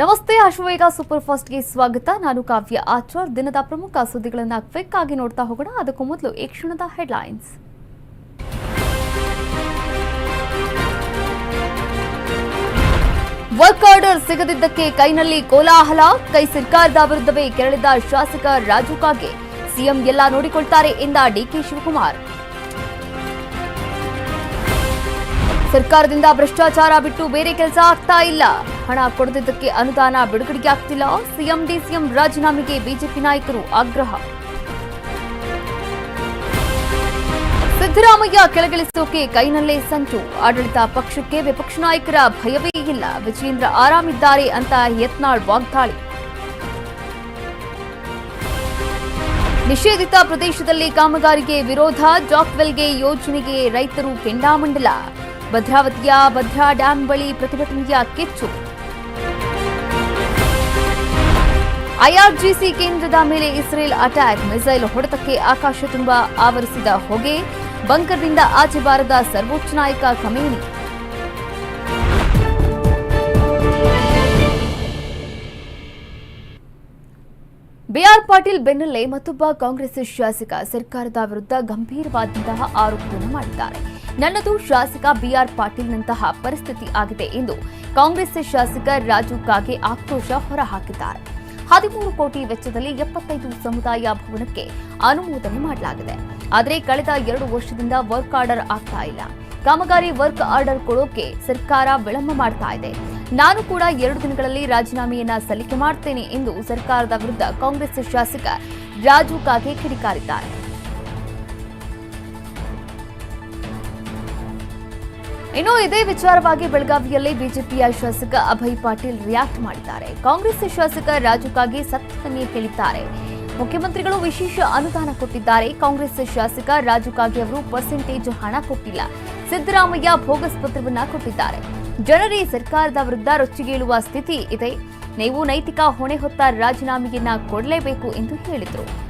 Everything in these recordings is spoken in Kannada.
ನಮಸ್ತೆ ಅಶ್ವವೇಗ ಸೂಪರ್ ಫಾಸ್ಟ್ಗೆ ಸ್ವಾಗತ. ನಾನು ಕಾವ್ಯ ಆಚಾರ್ ದಿನದ ಪ್ರಮುಖ ಸುದ್ದಿಗಳನ್ನ ಕ್ವಿಕ್ ಆಗಿ ನೋಡ್ತಾ ಹೋಗೋಣ. ಅದಕ್ಕೂ ಮೊದಲು ಈ ಕ್ಷಣದ ಹೆಡ್ಲೈನ್ಸ್. ವರ್ಕ್ ಆರ್ಡರ್ ಸಿಗದಿದ್ದಕ್ಕೆ ಕೈನಲ್ಲಿ ಕೋಲಾಹಲ. ಕೈ ಸರ್ಕಾರದ ವಿರುದ್ಧವೇ ಕೆರಳಿದ ಶಾಸಕ ರಾಜು ಕಾಗೆ. ಸಿಎಂ ಎಲ್ಲ ನೋಡಿಕೊಳ್ತಾರೆ ಎಂದ ಡಿಕೆ ಶಿವಕುಮಾರ್. ಸರ್ಕಾರದಿಂದ ಭ್ರಷ್ಟಾಚಾರ ಬಿಟ್ಟು ಬೇರೆ ಕೆಲಸ ಆಗ್ತಾ ಇಲ್ಲ. ಹಣ ಕೊಡದಿದ್ದಕ್ಕೆ ಅನುದಾನ ಬಿಡುಗಡೆಗೆ ಆಗ್ತಿಲ್ಲ. ಸಿಎಂ ಡಿಸಿಎಂ ರಾಜೀನಾಮೆಗೆ ಬಿಜೆಪಿ ನಾಯಕರು ಆಗ್ರಹ. ಸಿದ್ದರಾಮಯ್ಯ ಕೆಳಗಿಳಿಸೋಕೆ ಕೈನಲ್ಲೇ ಸಂಚು. ಆಡಳಿತ ಪಕ್ಷಕ್ಕೆ ವಿಪಕ್ಷ ನಾಯಕರ ಭಯವೇ ಇಲ್ಲ. ವಿಜೇಂದ್ರ ಆರಾಮಿದ್ದಾರೆ ಅಂತ ಯತ್ನಾಳ್ ವಾಗ್ದಾಳಿ. ನಿಷೇಧಿತ ಪ್ರದೇಶದಲ್ಲಿ ಕಾಮಗಾರಿಗೆ ವಿರೋಧ. ಜಾಕ್ವೆಲ್ಗೆ ಯೋಜನೆಗೆ ರೈತರು ಕೆಂಡಾಮಂಡಲ. ಭದ್ರಾವತಿಯ ಭದ್ರಾ ಡ್ಯಾಂ ಬಳಿ ಪ್ರತಿಭಟನೆಯ ಕಿಚ್ಚು. ಐಆರ್ಜಿಸಿ ಕೇಂದ್ರದ ಮೇಲೆ ಇಸ್ರೇಲ್ ಅಟ್ಯಾಕ್, ಮಿಸೈಲ್ ಹೊಡೆತಕ್ಕೆ ಆಕಾಶ ತುಂಬ ಆವರಿಸಿದ ಹೊಗೆ, ಬಂಕರ್ನಿಂದ ಆಚೆ ಬಾರದ ಸರ್ವೋಚ್ಚ ನಾಯಕ ಖಮೇನಿ. ಬಿಆರ್ ಪಾಟೀಲ್ ಬೆನ್ನಲ್ಲೇ ಮತ್ತೊಬ್ಬ ಕಾಂಗ್ರೆಸ್ ಶಾಸಕ ಸರ್ಕಾರದ ವಿರುದ್ಧ ಗಂಭೀರವಾದಂತಹ ಆರೋಪವನ್ನು ಮಾಡಿದ್ದಾರೆ. ನನ್ನದು ಶಾಸಕ ಬಿಆರ್ ಪಾಟೀಲ್ನಂತಹ ಪರಿಸ್ಥಿತಿ ಆಗಿದೆ ಎಂದು ಕಾಂಗ್ರೆಸ್ ಶಾಸಕ ರಾಜು ಕಾಗೆ ಆಕ್ರೋಶ ಹೊರಹಾಕಿದ್ದಾರೆ. ಹದಿಮೂರು ಕೋಟಿ ವೆಚ್ಚದಲ್ಲಿ ಎಪ್ಪತ್ತೈದು ಸಮುದಾಯ ಭವನಕ್ಕೆ ಅನುಮೋದನೆ ಮಾಡಲಾಗಿದೆ. ಆದರೆ ಕಳೆದ ಎರಡು ವರ್ಷದಿಂದ ವರ್ಕ್ ಆರ್ಡರ್ ಆಗ್ತಾ ಇಲ್ಲ. ಕಾಮಗಾರಿ ವರ್ಕ್ ಆರ್ಡರ್ ಕೊಡೋಕೆ ಸರ್ಕಾರ ವಿಳಂಬ ಮಾಡ್ತಾ ಇದೆ. ನಾನು ಕೂಡ ಎರಡು ದಿನಗಳಲ್ಲಿ ರಾಜೀನಾಮೆಯನ್ನ ಸಲ್ಲಿಕೆ ಮಾಡ್ತೇನೆ ಎಂದು ಸರ್ಕಾರದ ವಿರುದ್ಧ ಕಾಂಗ್ರೆಸ್ ಶಾಸಕ ರಾಜು ಕಾಗೆ ಕಿಡಿಕಾರಿದ್ದಾರೆ. ಇನ್ನು ಇದೇ ವಿಚಾರವಾಗಿ ಬೆಳಗಾವಿಯಲ್ಲಿ ಬಿಜೆಪಿಯ ಶಾಸಕ ಅಭಯ್ ಪಾಟೀಲ್ ರಿಯಾಕ್ಟ್ ಮಾಡಿದ್ದಾರೆ. ಕಾಂಗ್ರೆಸ್ ಶಾಸಕ ರಾಜು ಕಾಗೆ ಸತ್ಯವನ್ನೇ ಹೇಳಿದ್ದಾರೆ. ಮುಖ್ಯಮಂತ್ರಿಗಳು ವಿಶೇಷ ಅನುದಾನ ಕೊಟ್ಟಿದ್ದಾರೆ. ಕಾಂಗ್ರೆಸ್ ಶಾಸಕ ರಾಜು ಕಾಗೆ ಅವರು ಪರ್ಸೆಂಟೇಜ್ ಹಣ ಕೊಟ್ಟಿಲ್ಲ. ಸಿದ್ದರಾಮಯ್ಯ ಭೋಗಸ್ ಪತ್ರವನ್ನ ಕೊಟ್ಟಿದ್ದಾರೆ. ಜನರೇ ಸರ್ಕಾರದ ವಿರುದ್ಧ ರೊಚ್ಚಿಗೇಳುವ ಸ್ಥಿತಿ ಇದೆ. ನೀವು ನೈತಿಕ ಹೊಣೆ ಹೊತ್ತ ರಾಜೀನಾಮೆಯನ್ನ ಕೊಡಲೇಬೇಕು ಎಂದು ಹೇಳಿದರು.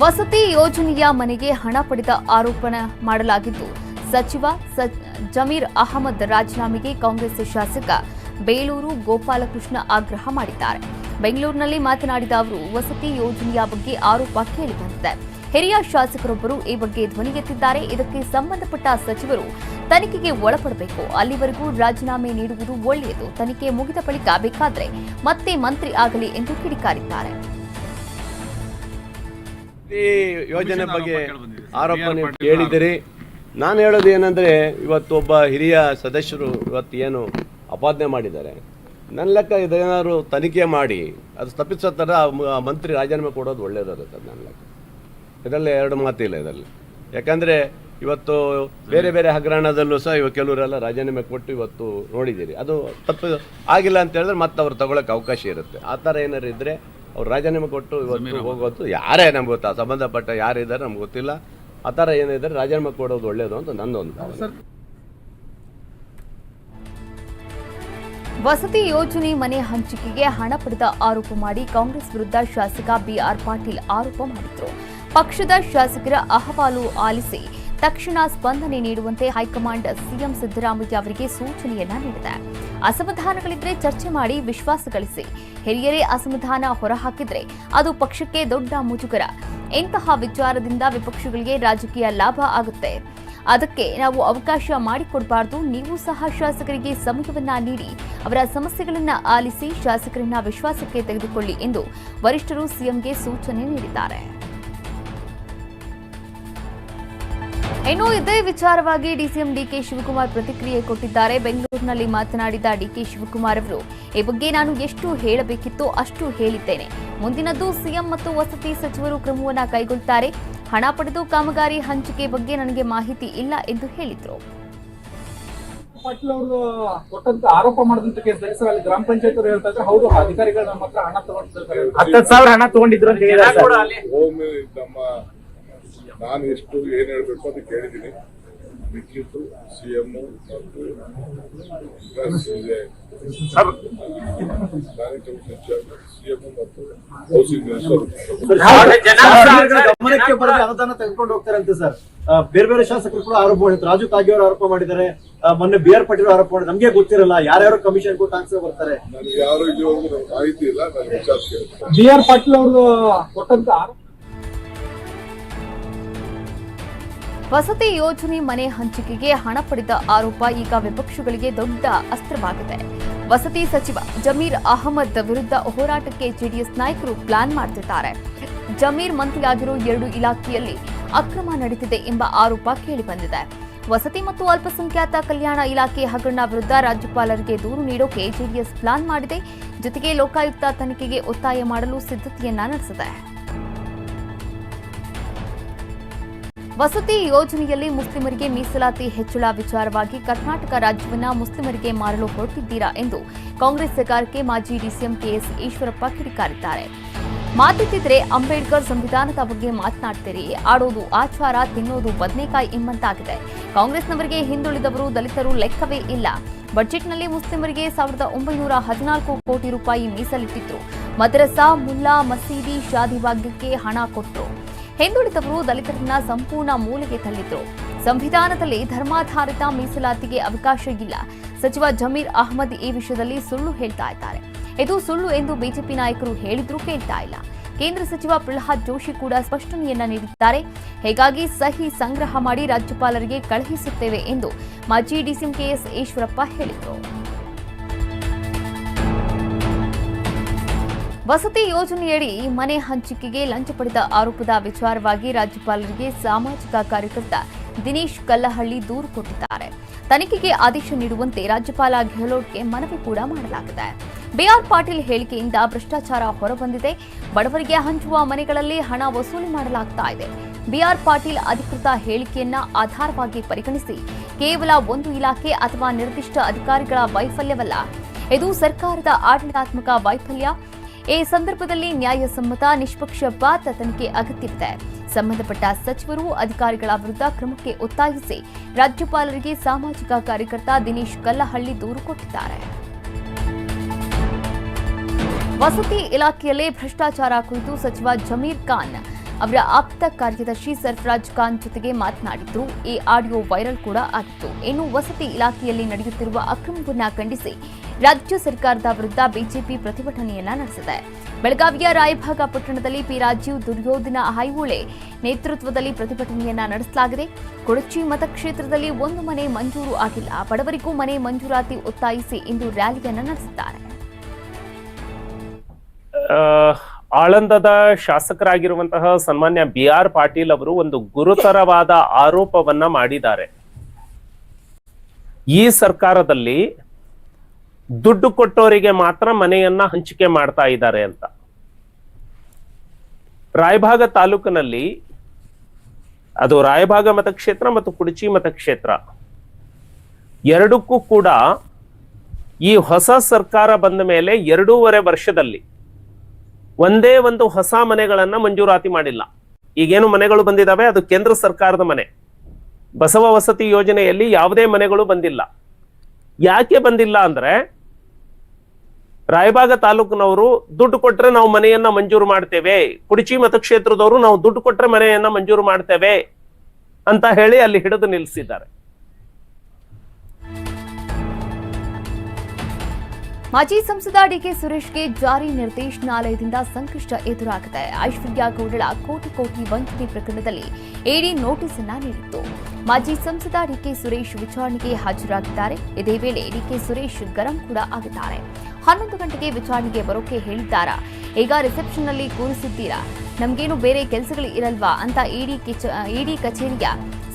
ವಸತಿ ಯೋಜನೆಯ ಮನೆಗೆ ಹಣ ಪಡೆದ ಆರೋಪಣ ಮಾಡಲಾಗಿದ್ದು, ಸಚಿವ ಜಮೀರ್ ಅಹಮದ್ ರಾಜೀನಾಮೆಗೆ ಕಾಂಗ್ರೆಸ್ ಶಾಸಕ ಬೇಲೂರು ಗೋಪಾಲಕೃಷ್ಣ ಆಗ್ರಹ ಮಾಡಿದ್ದಾರೆ. ಬೆಂಗಳೂರಿನಲ್ಲಿ ಮಾತನಾಡಿದ ಅವರು, ವಸತಿ ಯೋಜನೆಯ ಬಗ್ಗೆ ಆರೋಪ ಕೇಳಿಬಂದಿದೆ. ಹಿರಿಯ ಶಾಸಕರೊಬ್ಬರು ಈ ಬಗ್ಗೆ ಧ್ವನಿ ಎತ್ತಿದ್ದಾರೆ. ಇದಕ್ಕೆ ಸಂಬಂಧಪಟ್ಟ ಸಚಿವರು ತನಿಖೆಗೆ ಒಳಪಡಬೇಕು. ಅಲ್ಲಿವರೆಗೂ ರಾಜೀನಾಮೆ ನೀಡುವುದು ಒಳ್ಳೆಯದು. ತನಿಖೆ ಮುಗಿದ ಬಳಿಕ ಬೇಕಾದರೆ ಮತ್ತೆ ಮಂತ್ರಿ ಆಗಲಿ ಎಂದು ಕಿಡಿಕಾರಿದ್ದಾರೆ. ಯೋಜನೆ ಬಗ್ಗೆ ಆರೋಪ ಕೇಳಿದಿರಿ ನಾನು ಹೇಳೋದು ಏನಂದ್ರೆ ಇವತ್ತು ಒಬ್ಬ ಹಿರಿಯ ಸದಸ್ಯರು ಇವತ್ತು ಏನು ಅಪಾದನೆ ಮಾಡಿದ್ದಾರೆ. ನನ್ನ ಲೆಕ್ಕ ಇದೇನಾದ್ರು ತನಿಖೆ ಮಾಡಿ ಅದು ತಪ್ಪಿಸೋ ಥರ ಮಂತ್ರಿ ರಾಜೀನಾಮೆ ಕೊಡೋದು ಒಳ್ಳೆಯದಾಗುತ್ತೆ ನನ್ನ ಲೆಕ್ಕ. ಇದರಲ್ಲಿ ಎರಡು ಮಾತಿಲ್ಲ ಇದರಲ್ಲಿ. ಯಾಕಂದರೆ ಇವತ್ತು ಬೇರೆ ಬೇರೆ ಹಗರಣದಲ್ಲೂ ಸಹ ಇವಾಗ ಕೆಲವರೆಲ್ಲ ರಾಜೀನಾಮೆ ಕೊಟ್ಟು ಇವತ್ತು ನೋಡಿದ್ದೀರಿ. ಅದು ತಪ್ಪು ಆಗಿಲ್ಲ ಅಂತ ಹೇಳಿದ್ರೆ ಮತ್ತೆ ಅವ್ರು ತಗೊಳಕ್ಕೆ ಅವಕಾಶ ಇರುತ್ತೆ. ಆ ಥರ ಏನಾರು ಇದ್ದರೆ ಅವ್ರು ರಾಜೀನಾಮೆ ಕೊಟ್ಟು ಇವತ್ತು ಹೋಗೋದು ಯಾರೇ ನಮ್ಗೆ ಗೊತ್ತಾ? ಸಂಬಂಧಪಟ್ಟ ಯಾರಿದ್ದಾರೆ ನಮ್ಗೆ ಗೊತ್ತಿಲ್ಲ. ಆ ಥರ ಏನಿದ್ದಾರೆ ರಾಜೀನಾಮೆ ಕೊಡೋದು ಒಳ್ಳೆಯದು ಅಂತ ನನ್ನೊಂದು ಭಾವನೆ. ವಸತಿ ಯೋಜನೆ ಮನೆ ಹಂಚಿಕೆಗೆ ಹಣ ಪಡೆದ ಆರೋಪ ಮಾಡಿ ಕಾಂಗ್ರೆಸ್ ವಿರುದ್ಧ ಶಾಸಕ ಬಿಆರ್ ಪಾಟೀಲ್ ಆರೋಪ ಮಾಡಿದ್ರು. ಪಕ್ಷದ ಶಾಸಕರ ಅಹವಾಲು ಆಲಿಸಿ ತಕ್ಷಣ ಸ್ಪಂದನೆ ನೀಡುವಂತೆ ಹೈಕಮಾಂಡ್ ಸಿಎಂ ಸಿದ್ದರಾಮಯ್ಯ ಅವರಿಗೆ ಸೂಚನೆಯನ್ನ ನೀಡಿದೆ. ಅಸಮಾಧಾನಗಳಿದ್ರೆ ಚರ್ಚೆ ಮಾಡಿ ವಿಶ್ವಾಸ ಗಳಿಸಿ. ಹಿರಿಯರೇ ಅಸಮಾಧಾನ ಹೊರಹಾಕಿದ್ರೆ ಅದು ಪಕ್ಷಕ್ಕೆ ದೊಡ್ಡ ಮುಜುಗರ. ಇಂತಹ ವಿಚಾರದಿಂದ ವಿಪಕ್ಷಗಳಿಗೆ ರಾಜಕೀಯ ಲಾಭ ಆಗುತ್ತೆ. ಅದಕ್ಕೆ ನಾವು ಅವಕಾಶ ಮಾಡಿಕೊಡಬಾರದು. ನೀವು ಸಹ ಶಾಸಕರಿಗೆ ಸಮಯವನ್ನ ನೀಡಿ. ಅವರ ಸಮಸ್ಯೆಗಳನ್ನ ಆಲಿಸಿ ಶಾಸಕರನ್ನ ವಿಶ್ವಾಸಕ್ಕೆ ತೆಗೆದುಕೊಳ್ಳಿ ಎಂದು ವರಿಷ್ಠರು ಸಿಎಂಗೆ ಸೂಚನೆ ನೀಡಿದ್ದಾರೆ. ಇನ್ನು ಇದೇ ವಿಚಾರವಾಗಿ ಡಿಸಿಎಂ ಡಿಕೆ ಶಿವಕುಮಾರ್ ಪ್ರತಿಕ್ರಿಯೆ ಕೊಟ್ಟಿದ್ದಾರೆ. ಬೆಂಗಳೂರಿನಲ್ಲಿ ಮಾತನಾಡಿದ ಡಿಕೆ ಶಿವಕುಮಾರ್ ಅವರು ಈ ಬಗ್ಗೆ ನಾನು ಎಷ್ಟು ಹೇಳಬೇಕಿತ್ತೋ ಅಷ್ಟು ಹೇಳಿದ್ದೇನೆ. ಮುಂದಿನದ್ದು ಸಿಎಂ ಮತ್ತು ವಸತಿ ಸಚಿವರು ಕ್ರಮವನ್ನು ಕೈಗೊಳ್ಳುತ್ತಾರೆ ಹಣ ಪಡೆದು ಕಾಮಗಾರಿ ಹಂಚಿಕೆ ಬಗ್ಗೆ ನನಗೆ ಮಾಹಿತಿ ಇಲ್ಲ ಎಂದು ಹೇಳಿದರು. ಪಾಟೀಲ್ ಅವರು ಕೊಟ್ಟಂತ ಆರೋಪ ಮಾಡಿದಂತ ಕೇಸ್ ಅಲ್ಲಿ ಗ್ರಾಮ ಪಂಚಾಯತ್ ಅವರು ಹೇಳ್ತಾ ಇದ್ರೆ ಹೌದು ಅಧಿಕಾರಿಗಳು ನಮ್ಮ ಹತ್ರ ಹಣ ತಗೊಂಡಿದ್ರು ಹತ್ತತ್ತು ಸಾವಿರ ಹಣ ತಗೊಂಡಿದ್ರು ಅಂತ ನಮ್ಮ ನಾನು ಎಷ್ಟು ಏನ್ ಹೇಳ್ಬೇಕು ಅಂತ ಕೇಳಿದ್ದೀನಿ. ಬಿಟ್ಟಿತ್ತು ಸಿಎಂ ಮತ್ತು ಸಿಎಂ ಮತ್ತು ಹೌಸಿಂಗ್ ಮಿನಿಸ್ಟರ್ ಗಮನಕ್ಕೆ ಬರದೆ ಅನುದಾನ ತೆಗೆದುಕೊಂಡು ಹೋಗ್ತಾರೆ ಅಂತ ಸರ್ ಬೇರೆ ಬೇರೆ ಶಾಸಕರು ಕೂಡ ಆರೋಪ ಮಾಡಿದ್ರು. ರಾಜು ಕಾಗೆ ಅವರು ಆರೋಪ ಮಾಡಿದ್ದಾರೆ. ಆ, ಮೊನ್ನೆ ಬಿ ಆರ್ ಪಾಟೀಲ್ ಆರೋಪ ಮಾಡಿದ್ರು ನಮ್ಗೆ ಗೊತ್ತಿರಲ್ಲ ಯಾರ್ಯಾರು ಕಮಿಷನ್ ಕೊಟ್ಟು ಆನ್ಸರ್ ಬರ್ತಾರೆ ನನಗೆ ಯಾರು ಇಲ್ಲಿವರೆಗೂ ನನಗೆ ಮಾಹಿತಿ ಇಲ್ಲ. ನಾನು ವಿಚಾರ ಕೇಳ್ತೇನೆ ಬಿ ಆರ್ ಪಾಟೀಲ್ ಅವರು ಕೊಟ್ಟಂತ ಆರೋಪ ವಸತಿ ಯೋಜನೆ ಮನೆ ಹಂಚಿಕೆಗೆ ಹಣ ಪಡೆದ ಆರೋಪ ಈಗ ವಿಪಕ್ಷಗಳಿಗೆ ದೊಡ್ಡ ಅಸ್ತ್ರವಾಗಿದೆ. ವಸತಿ ಸಚಿವ ಜಮೀರ್ ಅಹಮದ್ ವಿರುದ್ಧ ಹೋರಾಟಕ್ಕೆ ಜೆಡಿಎಸ್ ನಾಯಕರು ಪ್ಲಾನ್ ಮಾಡುತ್ತಿದ್ದಾರೆ ಜಮೀರ್ ಮಂತ್ರಿಯಾಗಿರೋ ಎರಡು ಇಲಾಖೆಯಲ್ಲಿ ಅಕ್ರಮ ನಡೆದಿದೆ ಎಂಬ ಆರೋಪ ಕೇಳಿಬಂದಿದೆ. ವಸತಿ ಮತ್ತು ಅಲ್ಪಸಂಖ್ಯಾತ ಕಲ್ಯಾಣ ಇಲಾಖೆ ಹಗರಣ ವಿರುದ್ಧ ರಾಜ್ಯಪಾಲರಿಗೆ ದೂರು ನೀಡೋಕೆ ಜೆಡಿಎಸ್ ಪ್ಲಾನ್ ಮಾಡಿದೆ. ಜೊತೆಗೆ ಲೋಕಾಯುಕ್ತ ತನಿಖೆಗೆ ಒತ್ತಾಯ ಮಾಡಲು ಸಿದ್ಧತೆಯನ್ನ ನಡೆಸಿದೆ. ವಸತಿ ಯೋಜನೆಯಲ್ಲಿ ಮುಸ್ಲಿಮರಿಗೆ ಮೀಸಲಾತಿ ಹೆಚ್ಚಳ ವಿಚಾರವಾಗಿ ಕರ್ನಾಟಕ ರಾಜ್ಯವನ್ನ ಮುಸ್ಲಿಮರಿಗೆ ಮಾರಲು ಹೊರಟಿದ್ದೀರಾ ಎಂದು ಕಾಂಗ್ರೆಸ್ ಸರ್ಕಾರಕ್ಕೆ ಮಾಜಿ ಡಿಸಿಎಂ ಕೆಎಸ್ ಈಶ್ವರಪ್ಪ ಕಿಡಿಕಾರಿದ್ದಾರೆ. ಮಾತಿದ್ದರೆ ಅಂಬೇಡ್ಕರ್ ಸಂವಿಧಾನದ ಬಗ್ಗೆ ಮಾತನಾಡ್ತೀರಿ. ಆಡೋದು ಆಚಾರ, ತಿನ್ನೋದು ಬದನೆಕಾಯಿ ಎಂಬಂತಾಗಿದೆ. ಕಾಂಗ್ರೆಸ್ನವರಿಗೆ ಹಿಂದುಳಿದವರು ದಲಿತರು ಲೆಕ್ಕವೇ ಇಲ್ಲ. ಬಜೆಟ್ನಲ್ಲಿ ಮುಸ್ಲಿಮರಿಗೆ ಸಾವಿರದ ಒಂಬೈನೂರ ಹದಿನಾಲ್ಕು ಕೋಟಿ ರೂಪಾಯಿ ಮೀಸಲಿಟ್ಟಿದ್ರು. ಮದ್ರಸಾ, ಮುಲ್ಲಾ, ಮಸೀದಿ ಶಾದಿ ಭಾಗ್ಯಕ್ಕೆ ಹಣ ಕೊಟ್ಟರು. ಹಿಂದುಳಿದವರು ದಲಿತರನ್ನ ಸಂಪೂರ್ಣ ಮೂಲೆಗೆ ತಳ್ಳಿದ್ರು. ಸಂವಿಧಾನದಲ್ಲಿ ಧರ್ಮಾಧಾರಿತ ಮೀಸಲಾತಿಗೆ ಅವಕಾಶ ಇಲ್ಲ. ಸಚಿವ ಜಮೀರ್ ಅಹಮದ್ ಈ ವಿಷಯದಲ್ಲಿ ಸುಳ್ಳು ಹೇಳ್ತಾ ಇದ್ದಾರೆ. ಇದು ಸುಳ್ಳು ಎಂದು ಬಿಜೆಪಿ ನಾಯಕರು ಹೇಳಿದ್ರೂ ಕೇಳ್ತಾ ಇಲ್ಲ. ಕೇಂದ್ರ ಸಚಿವ ಪ್ರಹ್ಲಾದ್ ಜೋಶಿ ಕೂಡ ಸ್ಪಷ್ಟನೆಯನ್ನ ನೀಡಿದ್ದಾರೆ. ಹೀಗಾಗಿ ಸಹಿ ಸಂಗ್ರಹ ಮಾಡಿ ರಾಜ್ಯಪಾಲರಿಗೆ ಕಳುಹಿಸುತ್ತೇವೆ ಎಂದು ಮಾಜಿ ಡಿಸಿಎಂ ಕೆಎಸ್ ಈಶ್ವರಪ್ಪ ಹೇಳಿದರು. ವಸತಿ ಯೋಜನೆಯಡಿ ಮನೆ ಹಂಚಿಕೆಗೆ ಲಂಚ ಪಡೆದ ಆರೋಪದ ವಿಚಾರವಾಗಿ ರಾಜ್ಯಪಾಲರಿಗೆ ಸಾಮಾಜಿಕ ಕಾರ್ಯಕರ್ತ ದಿನೇಶ್ ಕಲ್ಲಹಳ್ಳಿ ದೂರು ಕೊಟ್ಟಿದ್ದಾರೆ. ತನಿಖೆಗೆ ಆದೇಶ ನೀಡುವಂತೆ ರಾಜ್ಯಪಾಲ ಗೆಹ್ಲೋಟ್ಗೆ ಮನವಿ ಕೂಡ ಮಾಡಲಾಗಿದೆ. ಬಿಆರ್ ಪಾಟೀಲ್ ಹೇಳಿಕೆಯಿಂದ ಭ್ರಷ್ಟಾಚಾರ ಹೊರಬಂದಿದೆ. ಬಡವರಿಗೆ ಹಂಚುವ ಮನೆಗಳಲ್ಲಿ ಹಣ ವಸೂಲಿ ಮಾಡಲಾಗ್ತಾ ಇದೆ. ಬಿಆರ್ ಪಾಟೀಲ್ ಅಧಿಕೃತ ಹೇಳಿಕೆಯನ್ನ ಆಧಾರವಾಗಿ ಪರಿಗಣಿಸಿ ಕೇವಲ ಒಂದು ಇಲಾಖೆ ಅಥವಾ ನಿರ್ದಿಷ್ಟ ಅಧಿಕಾರಿಗಳ ವೈಫಲ್ಯವಲ್ಲ. ಇದು ಸರ್ಕಾರದ ಆಡಳಿತಾತ್ಮಕ ವೈಫಲ್ಯ. ಈ ಸಂದರ್ಭದಲ್ಲಿ ನ್ಯಾಯಸಮ್ಮತ ನಿಷ್ಪಕ್ಷಪಾತ ತನಿಖೆ ಅಗತ್ಯವಿದೆ. ಸಂಬಂಧಪಟ್ಟ ಸಚಿವರು ಅಧಿಕಾರಿಗಳ ವಿರುದ್ಧ ಕ್ರಮಕ್ಕೆ ಒತ್ತಾಯಿಸಿ ರಾಜ್ಯಪಾಲರಿಗೆ ಸಾಮಾಜಿಕ ಕಾರ್ಯಕರ್ತ ದಿನೇಶ್ ಕಲ್ಲಹಳ್ಳಿ ದೂರು ಕೊಟ್ಟಿದ್ದಾರೆ. ವಸತಿ ಇಲಾಖೆಯಲ್ಲೇ ಭ್ರಷ್ಟಾಚಾರ ಕುರಿತು ಸಚಿವ ಜಮೀರ್ ಖಾನ್ ಅವರ ಆಪ್ತ ಕಾರ್ಯದರ್ಶಿ ಸರ್ಫರಾಜ್ ಖಾನ್ ಜೊತೆಗೆ ಮಾತನಾಡಿದ್ದು, ಈ ಆಡಿಯೋ ವೈರಲ್ ಕೂಡ ಆಗಿತ್ತು. ಇನ್ನು ವಸತಿ ಇಲಾಖೆಯಲ್ಲಿ ನಡೆಯುತ್ತಿರುವ ಅಕ್ರಮವನ್ನು ಖಂಡಿಸಿ ರಾಜ್ಯ ಸರ್ಕಾರದ ವಿರುದ್ಧ ಬಿಜೆಪಿ ಪ್ರತಿಭಟನೆಯನ್ನ ನಡೆಸಿದೆ. ಬೆಳಗಾವಿಯ ರಾಯಭಾಗ ಪಟ್ಟಣದಲ್ಲಿ ಪಿ ರಾಜೀವ್ ದುರ್ಯೋಧನ ಹೈಹೊಳೆ ನೇತೃತ್ವದಲ್ಲಿ ಪ್ರತಿಭಟನೆಯನ್ನ ನಡೆಸಲಾಗಿದೆ. ಕೊಡಚಿ ಮತಕ್ಷೇತ್ರದಲ್ಲಿ ಒಂದು ಮನೆ ಮಂಜೂರು ಆಗಿಲ್ಲ. ಬಡವರಿಗೂ ಮನೆ ಮಂಜೂರಾತಿ ಒತ್ತಾಯಿಸಿ ಇಂದು ರ್ಯಾಲಿಯನ್ನ ನಡೆಸಿದ್ದಾರೆ. ಆಳಂದದ ಶಾಸಕರಾಗಿರುವಂತಹ ಸನ್ಮಾನ್ಯ ಬಿ ಆರ್ ಪಾಟೀಲ್ ಅವರು ಒಂದು ಗುರುತರವಾದ ಆರೋಪವನ್ನ ಮಾಡಿದ್ದಾರೆ. ಈ ಸರ್ಕಾರದಲ್ಲಿ ದುಡ್ಡು ಕೊಟ್ಟವರಿಗೆ ಮಾತ್ರ ಮನೆಯನ್ನ ಹಂಚಿಕೆ ಮಾಡ್ತಾ ಇದ್ದಾರೆ ಅಂತ. ರಾಯಭಾಗ ತಾಲೂಕಿನಲ್ಲಿ ಅದು ರಾಯಭಾಗ ಮತಕ್ಷೇತ್ರ ಮತ್ತು ಕುಡಚಿ ಮತಕ್ಷೇತ್ರ. ಎರಡಕ್ಕೂ ಕೂಡ ಈ ಹೊಸ ಸರ್ಕಾರ ಬಂದ ಮೇಲೆ ಎರಡೂವರೆ ವರ್ಷದಲ್ಲಿ ಒಂದೇ ಒಂದು ಹೊಸ ಮನೆಗಳನ್ನ ಮಂಜೂರಾತಿ ಮಾಡಿಲ್ಲ. ಈಗೇನು ಮನೆಗಳು ಬಂದಿದಾವೆ? ಅದು ಕೇಂದ್ರ ಸರ್ಕಾರದ ಮನೆ. ಬಸವ ವಸತಿ ಯೋಜನೆಯಲ್ಲಿ ಯಾವುದೇ ಮನೆಗಳು ಬಂದಿಲ್ಲ. ಯಾಕೆ ಬಂದಿಲ್ಲ ಅಂದ್ರೆ ರಾಯಬಾಗ ತಾಲೂಕಿನವರು ದುಡ್ಡು ಕೊಟ್ರೆ ನಾವು ಮನೆಯನ್ನ ಮಂಜೂರು ಮಾಡ್ತೇವೆ. ಕುಡಚಿ ಮತಕ್ಷೇತ್ರದವರು ನಾವು ದುಡ್ಡು ಕೊಟ್ರೆ ಮನೆಯನ್ನ ಮಂಜೂರು ಮಾಡ್ತೇವೆ ಅಂತ ಹೇಳಿ ಅಲ್ಲಿ ಹಿಡಿದು ನಿಲ್ಲಿಸಿದ್ದಾರೆ. ಮಾಜಿ ಸಂಸದ ಡಿಕೆ ಸುರೇಶ್ಗೆ ಜಾರಿ ನಿರ್ದೇಶನಾಲಯದಿಂದ ಸಂಕಷ್ಟ ಎದುರಾಗಿದೆ. ಐಶ್ವರ್ಯ ಗೌಡಳ ಕೋಟಿ ಕೋಟಿ ವಂಚನೆ ಪ್ರಕರಣದಲ್ಲಿ ಇಡಿ ನೋಟಿಸ್ ಅನ್ನ ನೀಡಿತ್ತು. ಮಾಜಿ ಸಂಸದ ಡಿಕೆ ಸುರೇಶ್ ವಿಚಾರಣೆಗೆ ಹಾಜರಾಗಿದ್ದಾರೆ. ಇದೇ ವೇಳೆ ಡಿಕೆ ಸುರೇಶ್ ಗರಂ ಕೂಡ ಆಗಿದ್ದಾರೆ. ಹನ್ನೊಂದು ಗಂಟೆಗೆ ವಿಚಾರಣೆಗೆ ಬರೋಕೆ ಹೇಳಿದ್ದಾರಾ? ಈಗ ರಿಸೆಪ್ಷನ್ನಲ್ಲಿ ಕೂರಿಸಿದ್ದೀರಾ? ನಮ್ಗೇನು ಬೇರೆ ಕೆಲಸಗಳು ಇರಲ್ವಾ? ಅಂತ ಇಡಿ ಇಡಿ ಕಚೇರಿಯ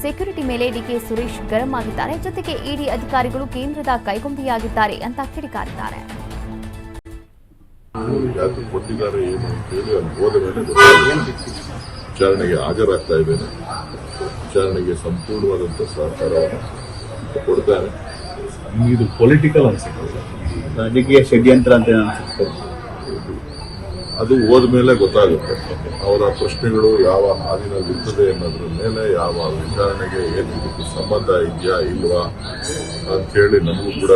ಸೆಕ್ಯೂರಿಟಿ ಮೇಲೆ ಡಿಕೆ ಸುರೇಶ್ ಗರಂ ಆಗಿದ್ದಾರೆ. ಜೊತೆಗೆ ಇಡಿ ಅಧಿಕಾರಿಗಳು ಕೇಂದ್ರದ ಕೈಗೊಂಬೆಯಾಗಿದ್ದಾರೆ ಅಂತ ಕಿಡಿಕಾರಿದ್ದಾರೆ. ವಿಚಾರಣೆಗೆ ಹಾಜರಾಗ್ತಾ ಇದ್ದೇನೆ. ವಿಚಾರಣೆಗೆ ಸಂಪೂರ್ಣವಾದಂಥ ಸಹಕಾರವನ್ನು ಕೊಡ್ತಾರೆ ಇದು ಪೊಲಿಟಿಕಲ್ ಅನ್ಸುತ್ತೆ. ರಾಜಕೀಯ ಷಡ್ಯಂತ್ರ ಅಂತ ಅನ್ಸುತ್ತೆ. ಅದು ಹೋದ್ಮೇಲೆ ಗೊತ್ತಾಗುತ್ತೆ. ಅವರ ಪ್ರಶ್ನೆಗಳು ಯಾವ ಹಾದಿನಲ್ಲಿ ಇರ್ತದೆ ಅನ್ನೋದ್ರ ಮೇಲೆ ಯಾವ ವಿಚಾರಣೆಗೆ ಏನು ಸಂಬಂಧ ಇದೆಯಾ ಇಲ್ವಾ ಅಂತೇಳಿ ನಮಗೂ ಕೂಡ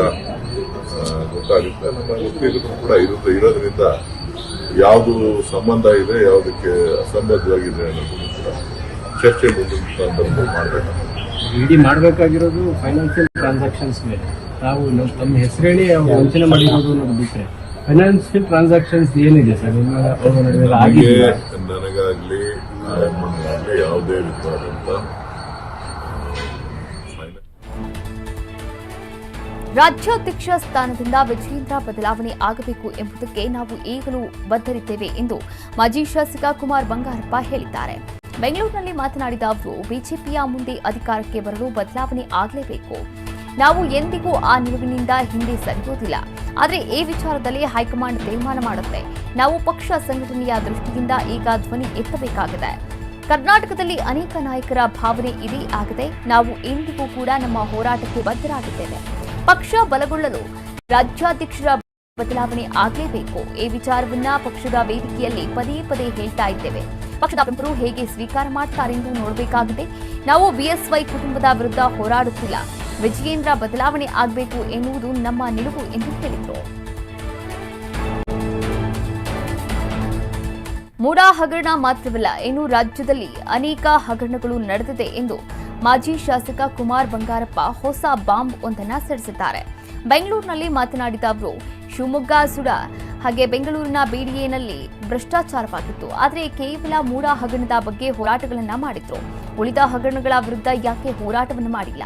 ಗೊತ್ತಾಗುತ್ತೆ. ನಮ್ಮ ವಕೀಲರು ಕೂಡ ಇರುತ್ತೆ. ಇರೋದ್ರಿಂದ ಯಾವುದು ಸಂಬಂಧ ಇದೆ ಯಾವುದಕ್ಕೆ ಅಸಂಬದ್ಧವಾಗಿದೆ ಅನ್ನೋದನ್ನು ಕೂಡ ಚರ್ಚೆ ಮುಂದಿನ ಮಾಡಬೇಕಾಗುತ್ತೆ. ಇಡಿ ಮಾಡಬೇಕಾಗಿರೋದು ಫೈನಾನ್ಷಿಯಲ್ ಟ್ರಾನ್ಸಾಕ್ಷನ್ಸ್ ಮೇಲೆ. ನಾವು ನಮ್ಮ ತಮ್ಮ ಹೆಸರು ಹೇಳಿ ಅವ್ರು ವಂಚನೆ ಮಾಡಿರೋದು ಅನ್ನೋದು ಬಿಟ್ಟರೆ ಫೈನಾನ್ಷಿಯಲ್ ಟ್ರಾನ್ಸಾಕ್ಷನ್ಸ್ ಏನಿದೆ ಸರ್? ನಿಮ್ಮ ಅವ್ರ ನಡುವೆ ನನಗೆ ಆಗಿದೆಯಾ ನನಗಾಗ್ಲಿ ಆಗಲಿ ಯಾವುದೇ ಫೈನಾನ್ಸ್ ರಾಜ್ಯಾಧ್ಯಕ್ಷ ಸ್ಥಾನದಿಂದ ವಿಜಯೇಂದ್ರ ಬದಲಾವಣೆ ಆಗಬೇಕು ಎಂಬುದಕ್ಕೆ ನಾವು ಈಗಲೂ ಬದ್ಧರಿದ್ದೇವೆ ಎಂದು ಮಾಜಿ ಶಾಸಕ ಕುಮಾರ್ ಬಂಗಾರಪ್ಪ ಹೇಳಿದ್ದಾರೆ. ಬೆಂಗಳೂರಿನಲ್ಲಿ ಮಾತನಾಡಿದ ಅವರು ಬಿಜೆಪಿಯ ಮುಂದೆ ಅಧಿಕಾರಕ್ಕೆ ಬರಲು ಬದಲಾವಣೆ ಆಗಲೇಬೇಕು. ನಾವು ಎಂದಿಗೂ ಆ ನಿಲುವಿನಿಂದ ಹಿಂದೆ ಸರಿಯೋದಿಲ್ಲ ಆದರೆ ಈ ವಿಚಾರದಲ್ಲಿ ಹೈಕಮಾಂಡ್ ತೀರ್ಮಾನ ಮಾಡುತ್ತೆ. ನಾವು ಪಕ್ಷ ಸಂಘಟನೆಯ ದೃಷ್ಟಿಯಿಂದ ಈಗ ಧ್ವನಿ ಎತ್ತಬೇಕಾಗಿದೆ. ಕರ್ನಾಟಕದಲ್ಲಿ ಅನೇಕ ನಾಯಕರ ಭಾವನೆ ಇದೇ ಆಗಿದೆ. ನಾವು ಎಂದಿಗೂ ಕೂಡ ನಮ್ಮ ಹೋರಾಟಕ್ಕೆ ಬದ್ಧರಾಗಿದ್ದೇವೆ. ಪಕ್ಷ ಬಲಗೊಳ್ಳಲು ರಾಜ್ಯಾಧ್ಯಕ್ಷರ ಬದಲಾವಣೆ ಆಗಲೇಬೇಕು. ಈ ವಿಚಾರವನ್ನ ಪಕ್ಷದ ವೇದಿಕೆಯಲ್ಲಿ ಪದೇ ಪದೇ ಹೇಳ್ತಾ ಇದ್ದೇವೆ. ಪಕ್ಷದ ಪ್ರಮುಖರು ಹೇಗೆ ಸ್ವೀಕಾರ ಮಾಡ್ತಾರೆಂದು ನೋಡಬೇಕಾಗಿದೆ. ನಾವು ಬಿಎಸ್ವೈ ಕುಟುಂಬದ ವಿರುದ್ಧ ಹೋರಾಡುತ್ತಿಲ್ಲ. ವಿಜಯೇಂದ್ರ ಬದಲಾವಣೆ ಆಗಬೇಕು ಎನ್ನುವುದು ನಮ್ಮ ನಿಲುವು ಎಂದು ಹೇಳಿದರು. ಮೂಡಾ ಹಗರಣ ಮಾತ್ರವಲ್ಲ, ಇನ್ನು ರಾಜ್ಯದಲ್ಲಿ ಅನೇಕ ಹಗರಣಗಳು ನಡೆದಿದೆ ಎಂದು ಮಾಜಿ ಶಾಸಕ ಕುಮಾರ್ ಬಂಗಾರಪ್ಪ ಹೊಸ ಬಾಂಬ್ ಒಂದನ್ನ ಸಿಡಿಸಿದ್ದಾರೆ. ಬೆಂಗಳೂರಿನಲ್ಲಿ ಮಾತನಾಡಿದ ಅವರು ಶಿವಮೊಗ್ಗ, ಸುಡ ಹಾಗೆ ಬೆಂಗಳೂರಿನ ಬಿಡಿಎನಲ್ಲಿ ಭ್ರಷ್ಟಾಚಾರವಾಗಿತ್ತು. ಆದರೆ ಕೇವಲ ಮೂಡ ಹಗರಣದ ಬಗ್ಗೆ ಹೋರಾಟಗಳನ್ನ ಮಾಡಿದ್ರು. ಉಳಿದ ಹಗರಣಗಳ ವಿರುದ್ಧ ಯಾಕೆ ಹೋರಾಟವನ್ನು ಮಾಡಿಲ್ಲ?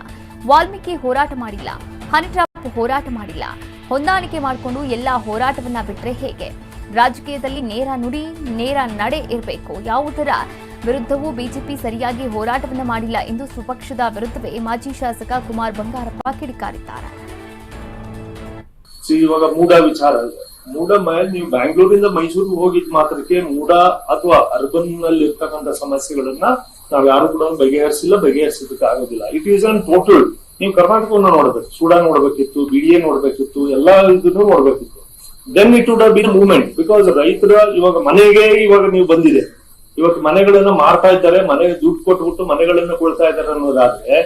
ವಾಲ್ಮೀಕಿ ಹೋರಾಟ ಮಾಡಿಲ್ಲ. ಹನಿಟ್ರಾಪ್ ಹೋರಾಟ ಮಾಡಿಲ್ಲ. ಹೊಂದಾಣಿಕೆ ಮಾಡಿಕೊಂಡು ಎಲ್ಲ ಹೋರಾಟವನ್ನ ಬಿಟ್ಟರೆ ಹೇಗೆ? ರಾಜಕೀಯದಲ್ಲಿ ನೇರ ನುಡಿ, ನೇರ ನಡೆ ಇರಬೇಕು. ಯಾವುದರ ವಿರುದ್ಧವೂ ಬಿಜೆಪಿ ಸರಿಯಾಗಿ ಹೋರಾಟವನ್ನು ಮಾಡಿಲ್ಲ ಎಂದು ಸ್ವಪಕ್ಷದ ವಿರುದ್ಧವೇ ಮಾಜಿ ಶಾಸಕ ಕುಮಾರ್ ಬಂಗಾರಪ್ಪ ಕಿಡಿಕಾರಿದ್ದಾರೆ. ಇವಾಗ ಮೂಡ ವಿಚಾರ ಮೂಡ ನೀವು ಬ್ಯಾಂಗ್ಳೂರಿಂದ ಮೈಸೂರಿಗೆ ಹೋಗಿದ್ ಮಾತ್ರಕ್ಕೆ ಮೂಡ ಅಥವಾ ಅರ್ಬನ್ನಲ್ಲಿ ಇರ್ತಕ್ಕಂಥ ಸಮಸ್ಯೆಗಳನ್ನ ನಾವ್ ಯಾರು ಕೂಡ ಬಗೆಹರಿಸಿಲ್ಲ, ಬಗೆಹರಿಸೋದಕ್ಕೆ ಆಗೋದಿಲ್ಲ. ಇಟ್ ಈಸ್ ಅನ್ ಟೋಟಲ್ ನೀವು ಕರ್ನಾಟಕವನ್ನು ನೋಡ್ಬೇಕು. ಸೂಡಾ ನೋಡ್ಬೇಕಿತ್ತು ಬಿಡಿಎ ನೋಡ್ಬೇಕಿತ್ತು, ಎಲ್ಲಾ ಇದನ್ನು ನೋಡ್ಬೇಕಿತ್ತು. Then it would been movement because ರೈತರ ಇವಾಗ ಮನೆಗೆ ಇವಾಗ ನೀವು ಬಂದಿದೆ. ಇವಾಗ ಮನೆಗಳನ್ನ ಮಾರ್ತಾ ಇದ್ದಾರೆ, ಮನೆಗೆ ದುಡ್ಡು ಕೊಟ್ಬಿಟ್ಟು ಮನೆಗಳನ್ನ ಕೊಳ್ತಾ ಇದ್ದಾರೆ ಅನ್ನೋದಾದ್ರೆ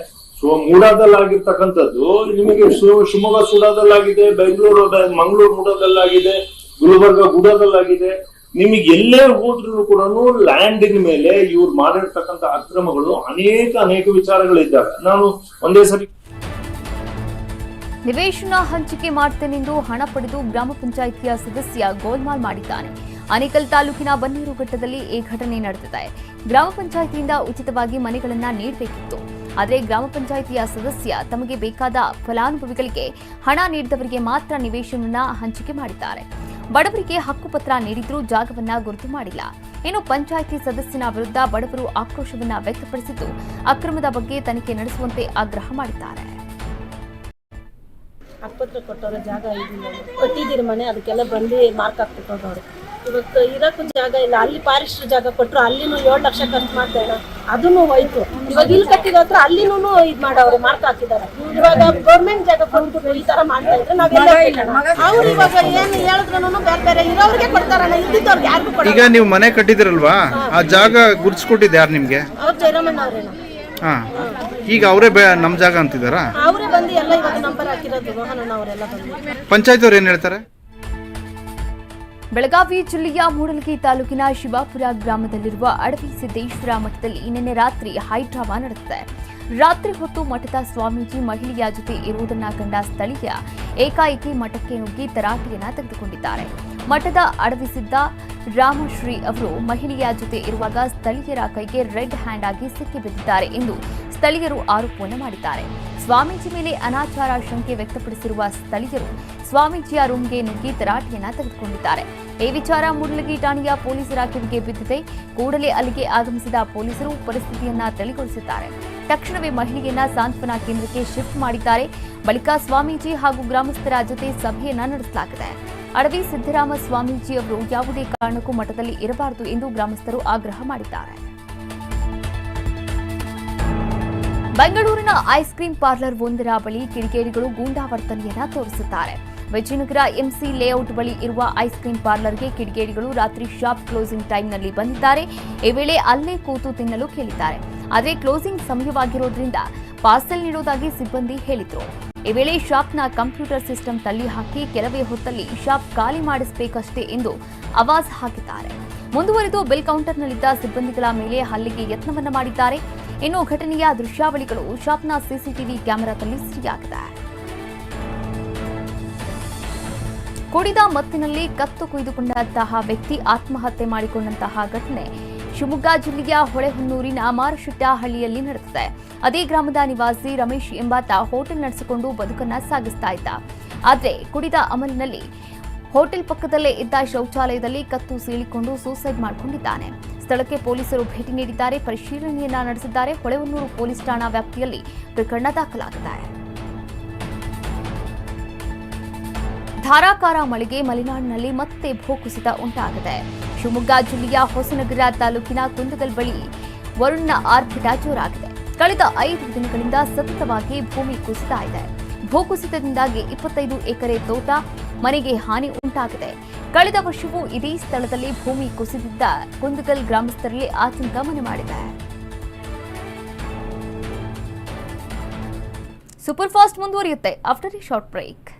ಸೊ, ಮೂಡಾದಲ್ಲಾಗಿರ್ತಕ್ಕಂಥದ್ದು, ನಿಮಗೆ ಶಿವಮೊಗ್ಗ ಸೂಡಾದಲ್ಲಾಗಿದೆ, ಬೆಂಗಳೂರು ಮಂಗಳೂರು ಮೂಡಾದಲ್ಲಾಗಿದೆ, ಗುಲ್ಬರ್ಗ ಗೂಡಾದಲ್ಲಾಗಿದೆ, ನಿಮಗೆ ಎಲ್ಲೇ ಹೋದ್ರು ಕೂಡ ಲ್ಯಾಂಡಿನ ಮೇಲೆ ಇವ್ರು ಮಾಡಿರ್ತಕ್ಕಂಥ ಅಕ್ರಮಗಳು ಅನೇಕ ಅನೇಕ ವಿಚಾರಗಳಿದ್ದಾವೆ. ನಾನು ಒಂದೇ ಸರಿ ನಿವೇಶನ ಹಂಚಿಕೆ ಮಾಡ್ತೇನೆಂದು ಹಣ ಪಡೆದು ಗ್ರಾಮ ಪಂಚಾಯಿತಿಯ ಸದಸ್ಯ ಗೋಲ್ಮಾಲ್ ಮಾಡಿದ್ದಾನೆ. ಆನೇಕಲ್ ತಾಲೂಕಿನ ಬನ್ನೀರುಘಟ್ಟದಲ್ಲಿ ಈ ಘಟನೆ ನಡೆದಿದೆ. ಗ್ರಾಮ ಪಂಚಾಯಿತಿಯಿಂದ ಉಚಿತವಾಗಿ ಮನೆಗಳನ್ನು ನೀಡಬೇಕಿತ್ತು. ಆದರೆ ಗ್ರಾಮ ಪಂಚಾಯಿತಿಯ ಸದಸ್ಯ ತಮಗೆ ಬೇಕಾದ ಫಲಾನುಭವಿಗಳಿಗೆ ಹಣ ನೀಡಿದವರಿಗೆ ಮಾತ್ರ ನಿವೇಶನ ಹಂಚಿಕೆ ಮಾಡಿದ್ದಾರೆ. ಬಡವರಿಗೆ ಹಕ್ಕುಪತ್ರ ನೀಡಿದ್ರೂ ಜಾಗವನ್ನ ಗುರುತು ಮಾಡಿಲ್ಲ. ಇನ್ನು ಪಂಚಾಯಿತಿ ಸದಸ್ಯನ ವಿರುದ್ಧ ಬಡವರು ಆಕ್ರೋಶವನ್ನ ವ್ಯಕ್ತಪಡಿಸಿದ್ದು ಅಕ್ರಮದ ಬಗ್ಗೆ ತನಿಖೆ ನಡೆಸುವಂತೆ ಆಗ್ರಹ ಮಾಡಿದ್ದಾರೆ. ಆಸ್ಪತ್ರೆ ಕೊಟ್ಟವ್ರೆ ಜಾಗ ಕೊಟ್ಟಿದ್ದೀರಿ ಮನೆ, ಅದಕ್ಕೆಲ್ಲ ಬಂದು ಮಾರ್ಕ್ ಹಾಕ್ಬಿಟ್ಟು ಅವರು ಇವತ್ತು ಇರಕ್ಕೂ ಜಾಗ ಇಲ್ಲ. ಅಲ್ಲಿ ಪಾರಿಸ್ಟ್ ಜಾಗ ಕೊಟ್ಟರು ಅಲ್ಲಿನೂ ಏಳು ಲಕ್ಷ ಖರ್ಚು ಮಾಡ್ತೇವೆ ಅದನ್ನು ಹೋಯ್ತು. ಇವಾಗ ಇಲ್ಲಿ ಕಟ್ಟಿದ ಹತ್ರ ಅಲ್ಲಿನೂ ಇದ್ ಮಾಡವ್ರೆ ಮಾರ್ಕ್ ಹಾಕಿದ್ದಾರೆ. ಇವಾಗ ಗೌರ್ಮೆಂಟ್ ಜಾಗ ಬಂದ್ಬಿಟ್ಟು ಈ ತರ ಮಾಡ್ತಾ ಇದ್ರೆ ನಾವೆಲ್ಲ ಅವ್ರು ಇವಾಗ ಏನು ಹೇಳಿದ್ರು ಬೇರೆ ಬೇರೆ ಇರೋರಿಗೆ ಕೊಡ್ತಾರಣ್ಣ ಇದ್ದಿದ್ದವ್ರಿಗೆ ಯಾರಿಗೂ ಈಗ ನೀವು ಮನೆ ಕಟ್ಟಿದಿರಲ್ವಾ? ಆ ಜಾಗ ಗುರ್ಸ್ಕೊಟ್ಟಿದ್ದು ಯಾರು ನಿಮ್ಗೆ? ಅವ್ರು ಜಯರಾಮಣ್ಣ ಅವ್ರೇನ ಹಾ. ಈಗ ಅವರೇ ಬೇ ನಮ್ಮ ಜಾಗ ಅಂತಿದಾರಾ ಅವರೇ ಬಂದು ಎಲ್ಲ ಇವಾಗ ನಂಬರ್ ಹಾಕಿರೋದು ಮೋಹನಣ್ಣ ಅವರೆಲ್ಲ ಬಂದು. ಪಂಚಾಯತ್ ಅವ್ರು ಏನ್ ಹೇಳ್ತಾರೆ? ಬೆಳಗಾವಿ ಜಿಲ್ಲೆಯ ಮೂಡಲಗಿ ತಾಲೂಕಿನ ಶಿವಾಪುರ ಗ್ರಾಮದಲ್ಲಿರುವ ಅಡವಿ ಸಿದ್ದೇಶ್ವರ ಮಠದಲ್ಲಿ ನಿನ್ನೆ ರಾತ್ರಿ ಹೈಡ್ರಾಮಾ ನಡೆದಿದೆ. ರಾತ್ರಿ ಹೊತ್ತು ಮಠದ ಸ್ವಾಮೀಜಿ ಮಹಿಳೆಯ ಜೊತೆ ಇರುವುದನ್ನ ಕಂಡ ಸ್ಥಳೀಯ ಏಕಾಏಕಿ ಮಠಕ್ಕೆ ನುಗ್ಗಿ ತರಾಟೆಯನ್ನ ತೆಗೆದುಕೊಂಡಿದ್ದಾರೆ. ಮಠದ ಅಡವಿಸಿದ್ದ ರಾಮಶ್ರೀ ಅವರು ಮಹಿಳೆಯ ಜೊತೆ ಇರುವಾಗ ಸ್ಥಳೀಯರ ಕೈಗೆ ರೆಡ್ ಹ್ಯಾಂಡ್ ಆಗಿ ಸಿಕ್ಕಿಬಿದ್ದಿದ್ದಾರೆ ಎಂದು ಸ್ಥಳೀಯರು ಆರೋಪವನ್ನು ಮಾಡಿದ್ದಾರೆ. ಸ್ವಾಮೀಜಿ ಮೇಲೆ ಅನಾಚಾರ ಶಂಕೆ ವ್ಯಕ್ತಪಡಿಸಿರುವ ಸ್ಥಳೀಯರು ಸ್ವಾಮೀಜಿಯ ರೂಮ್ಗೆ ನುಗ್ಗಿ ತರಾಟೆಯನ್ನ ತೆಗೆದುಕೊಂಡಿದ್ದಾರೆ. ಈ ವಿಚಾರ ಮೂಡಲಗಿ ಠಾಣೆಯ ಪೊಲೀಸರ ಕಿವಿಗೆ ಬಿದ್ದಿದೆ. ಕೂಡಲೇ ಅಲ್ಲಿಗೆ ಆಗಮಿಸಿದ ಪೊಲೀಸರು ಪರಿಸ್ಥಿತಿಯನ್ನ ತಿಳಿಗೊಳಿಸಿದ್ದಾರೆ ತಕ್ಷಣವೇ ಮಹಿಳೆಯನ್ನ ಸಾಂತ್ವನ ಕೇಂದ್ರಕ್ಕೆ ಶಿಫ್ಟ್ ಮಾಡಿದ್ದಾರೆ. ಬಳಿಕ ಸ್ವಾಮೀಜಿ ಹಾಗೂ ಗ್ರಾಮಸ್ಥರ ಜೊತೆ ಸಭೆಯನ್ನ ನಡೆಸಲಾಗಿದೆ. ಅಡವಿ ಸಿದ್ದರಾಮ ಸ್ವಾಮೀಜಿ ಅವರು ಯಾವುದೇ ಕಾರಣಕ್ಕೂ ಮಠದಲ್ಲಿ ಇರಬಾರದು ಎಂದು ಗ್ರಾಮಸ್ಥರು ಆಗ್ರಹ ಮಾಡಿದ್ದಾರೆ. ಬೆಂಗಳೂರಿನ ಐಸ್ ಕ್ರೀಂ ಪಾರ್ಲರ್ ಒಂದರ ಬಳಿ ಗೂಂಡಾ ಗೂಂಡಾವರ್ತನೆಯನ್ನ ತೋರಿಸುತ್ತಾರೆ. ವಿಜಯನಗರ ಎಂಸಿ ಲೇಔಟ್ ಬಳಿ ಇರುವ ಐಸ್ ಕ್ರೀಂ ಪಾರ್ಲರ್ಗೆ ಕಿಡಿಗೇಡಿಗಳು ರಾತ್ರಿ ಶಾಪ್ ಕ್ಲೋಸಿಂಗ್ ಟೈಮ್ನಲ್ಲಿ ಬಂದಿದ್ದಾರೆ. ಈ ವೇಳೆ ಅಲ್ಲೇ ಕೂತು ತಿನ್ನಲು ಕೇಳಿದ್ದಾರೆ. ಆದರೆ ಕ್ಲೋಸಿಂಗ್ ಸಮಯವಾಗಿರೋದ್ರಿಂದ ಪಾರ್ಸೆಲ್ ನೀಡುವುದಾಗಿ ಸಿಬ್ಬಂದಿ ಹೇಳಿದ್ರು. ಈ ವೇಳೆ ಶಾಪ್ನ ಕಂಪ್ಯೂಟರ್ ಸಿಸ್ಟಮ್ ತಳ್ಳಿ ಹಾಕಿ ಕೆಲವೇ ಹೊತ್ತಲ್ಲಿ ಶಾಪ್ ಖಾಲಿ ಮಾಡಿಸಬೇಕಷ್ಟೇ ಎಂದು ಅವಾಜ್ ಹಾಕಿದ್ದಾರೆ. ಮುಂದುವರೆದು ಬಿಲ್ ಕೌಂಟರ್ನಲ್ಲಿದ್ದ ಸಿಬ್ಬಂದಿಗಳ ಮೇಲೆ ಹಲ್ಲಿಗೆ ಯತ್ನವನ್ನ ಮಾಡಿದ್ದಾರೆ. ಇನ್ನು ಘಟನೆಯ ದೃಶ್ಯಾವಳಿಗಳು ಶಾಪ್ನ ಸಿಸಿಟಿವಿ ಕ್ಯಾಮೆರಾದಲ್ಲಿ ಸೆರೆಯಾಗಿದೆ. ಕುಡಿದ ಮತ್ತಿನಲ್ಲಿ ಕತ್ತು ಕುಯ್ದುಕೊಂಡಂತಹ ವ್ಯಕ್ತಿ ಆತ್ಮಹತ್ಯೆ ಮಾಡಿಕೊಂಡಂತಹ ಘಟನೆ ಶಿವಮೊಗ್ಗ ಜಿಲ್ಲೆಯ ಹೊಳೆಹೊನ್ನೂರಿನ ಮಾರಶೆಟ್ಟಹಳ್ಳಿಯಲ್ಲಿ ನಡೆದಿದೆ. ಅದೇ ಗ್ರಾಮದ ನಿವಾಸಿ ರಮೇಶ್ ಎಂಬಾತ ಹೋಟೆಲ್ ನಡೆಸಿಕೊಂಡು ಬದುಕನ್ನ ಸಾಗಿಸ್ತಾ ಇದ್ದ. ಆದರೆ ಕುಡಿದ ಅಮಲಿನಲ್ಲಿ ಹೋಟೆಲ್ ಪಕ್ಕದಲ್ಲೇ ಇದ್ದ ಶೌಚಾಲಯದಲ್ಲಿ ಕತ್ತು ಸೀಳಿಕೊಂಡು ಸೂಸೈಡ್ ಮಾಡಿಕೊಂಡಿದ್ದಾನೆ. ಸ್ಥಳಕ್ಕೆ ಪೊಲೀಸರು ಭೇಟಿ ನೀಡಿದ್ದಾರೆ. ಪರಿಶೀಲನೆಯನ್ನ ನಡೆಸಿದ್ದಾರೆ. ಹೊಳೆಹೊನ್ನೂರು ಪೊಲೀಸ್ ಠಾಣಾ ವ್ಯಾಪ್ತಿಯಲ್ಲಿ ಪ್ರಕರಣ ದಾಖಲಾಗಿದೆ. ಧಾರಾಕಾರ ಮಳೆಗೆ ಮಲೆನಾಡಿನಲ್ಲಿ ಮತ್ತೆ ಭೂಕುಸಿತ ಉಂಟಾಗಿದೆ. ಶಿವಮೊಗ್ಗ ಜಿಲ್ಲೆಯ ಹೊಸನಗರ ತಾಲೂಕಿನ ಕುಂದಗಲ್ ಬಳಿ ವರುಣ ಆರ್ಭಟ ಜೋರಾಗಿದೆ. ಕಳೆದ ಐದು ದಿನಗಳಿಂದ ಸತತವಾಗಿ ಭೂಮಿ ಕುಸಿತ ಇದೆ. ಭೂಕುಸಿತದಿಂದಾಗಿ ಇಪ್ಪತ್ತೈದು ಎಕರೆ ತೋಟ ಮನೆಗೆ ಹಾನಿ ಉಂಟಾಗಿದೆ. ಕಳೆದ ವರ್ಷವೂ ಇದೇ ಸ್ಥಳದಲ್ಲಿ ಭೂಮಿ ಕುಸಿದಿದ್ದ ಕುಂದಗಲ್ ಗ್ರಾಮಸ್ಥರಲ್ಲಿ ಆತಂಕ ಮನೆ ಮಾಡಿದೆ. ಸೂಪರ್ ಫಾಸ್ಟ್ ಮುಂದುವರಿಯುತ್ತೆ. After a short break.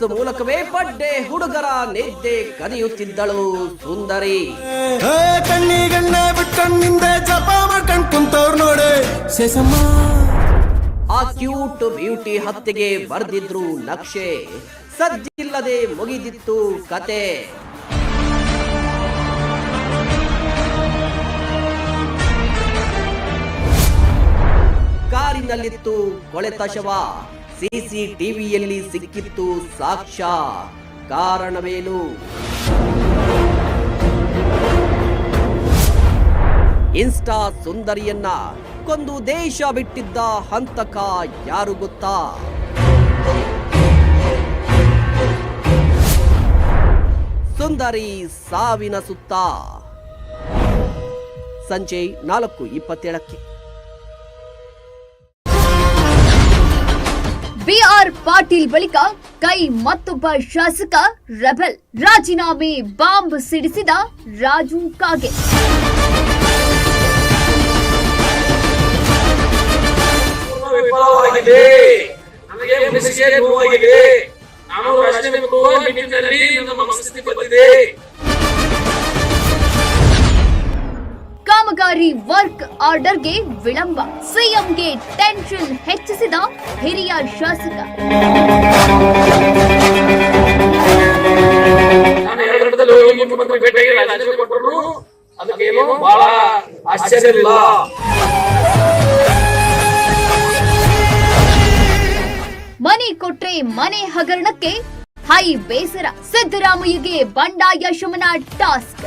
Reels ಮೂಲಕವೇ ಪಡ್ಡೆ ಹುಡುಗರ ನಿದ್ದೆ ಕದಿಯುತ್ತಿದ್ದಳು ಸುಂದರಿ. ಕಣ್ಣಿಗಣ್ಣ ಬಿಟ್ಕಣ್ಣಿಂದ ಜಪ ಮಾಡ್ಕೊಂಡ್ ಕುಂತವ್ರ ನೋಡೆ. ಸೇಸಮ್ಮ ಆ ಕ್ಯೂಟ್ ಬ್ಯೂಟಿ ಹತ್ತೆಗೆ ಬರ್ದಿದ್ರು ನಕ್ಷೆ. ಸಜ್ಜಿಲ್ಲದೆ ಮುಗಿದಿತ್ತು ಕತೆ. ಕಾರಿನಲ್ಲಿತ್ತು ಕೊಳೆತ ಶವ. ಸಿಸಿಟಿವಿಯಲ್ಲಿ ಸಿಕ್ಕಿತ್ತು ಸಾಕ್ಷ್ಯ. ಕಾರಣವೇನು? ಇನ್ಸ್ಟಾ ಸುಂದರಿಯನ್ನ ಕೊಂದು ದೇಶ ಬಿಟ್ಟಿದ್ದ ಹಂತಕ ಯಾರು ಗೊತ್ತಾ? ಸುಂದರಿ ಸಾವಿನ ಸುತ್ತ. ಸಂಜೆ ನಾಲ್ಕು ಇಪ್ಪತ್ತೇಳಕ್ಕೆ. ಬಿಆರ್ ಪಾಟೀಲ್ ಬಳಿಕ ಕೈ ಮತ್ತೊಬ್ಬ ಶಾಸಕ ರೆಬೆಲ್. ರಾಜೀನಾಮೆ ಬಾಂಬ್ ಸಿಡಿಸಿದ ರಾಜು ಕಾಗೆ. ವಿಫಲವಾಗಿದೆ. ಕಾಮಗಾರಿ ವರ್ಕ್ ಆರ್ಡರ್ಗೆ ವಿಳಂಬ. ಸಿಎಂಗೆ ಟೆನ್ಷನ್ ಹೆಚ್ಚಿಸಿದ ಹಿರಿಯ ಶಾಸಕ. ಮನೆ ಕೊಟ್ರೆ ಮನೆ ಹಗರಣಕ್ಕೆ ಹೈ ಬೇಸರ. ಸಿದ್ದರಾಮಯ್ಯಗೆ ಬಂಡಾಯ ಶಮನ ಟಾಸ್ಕ್.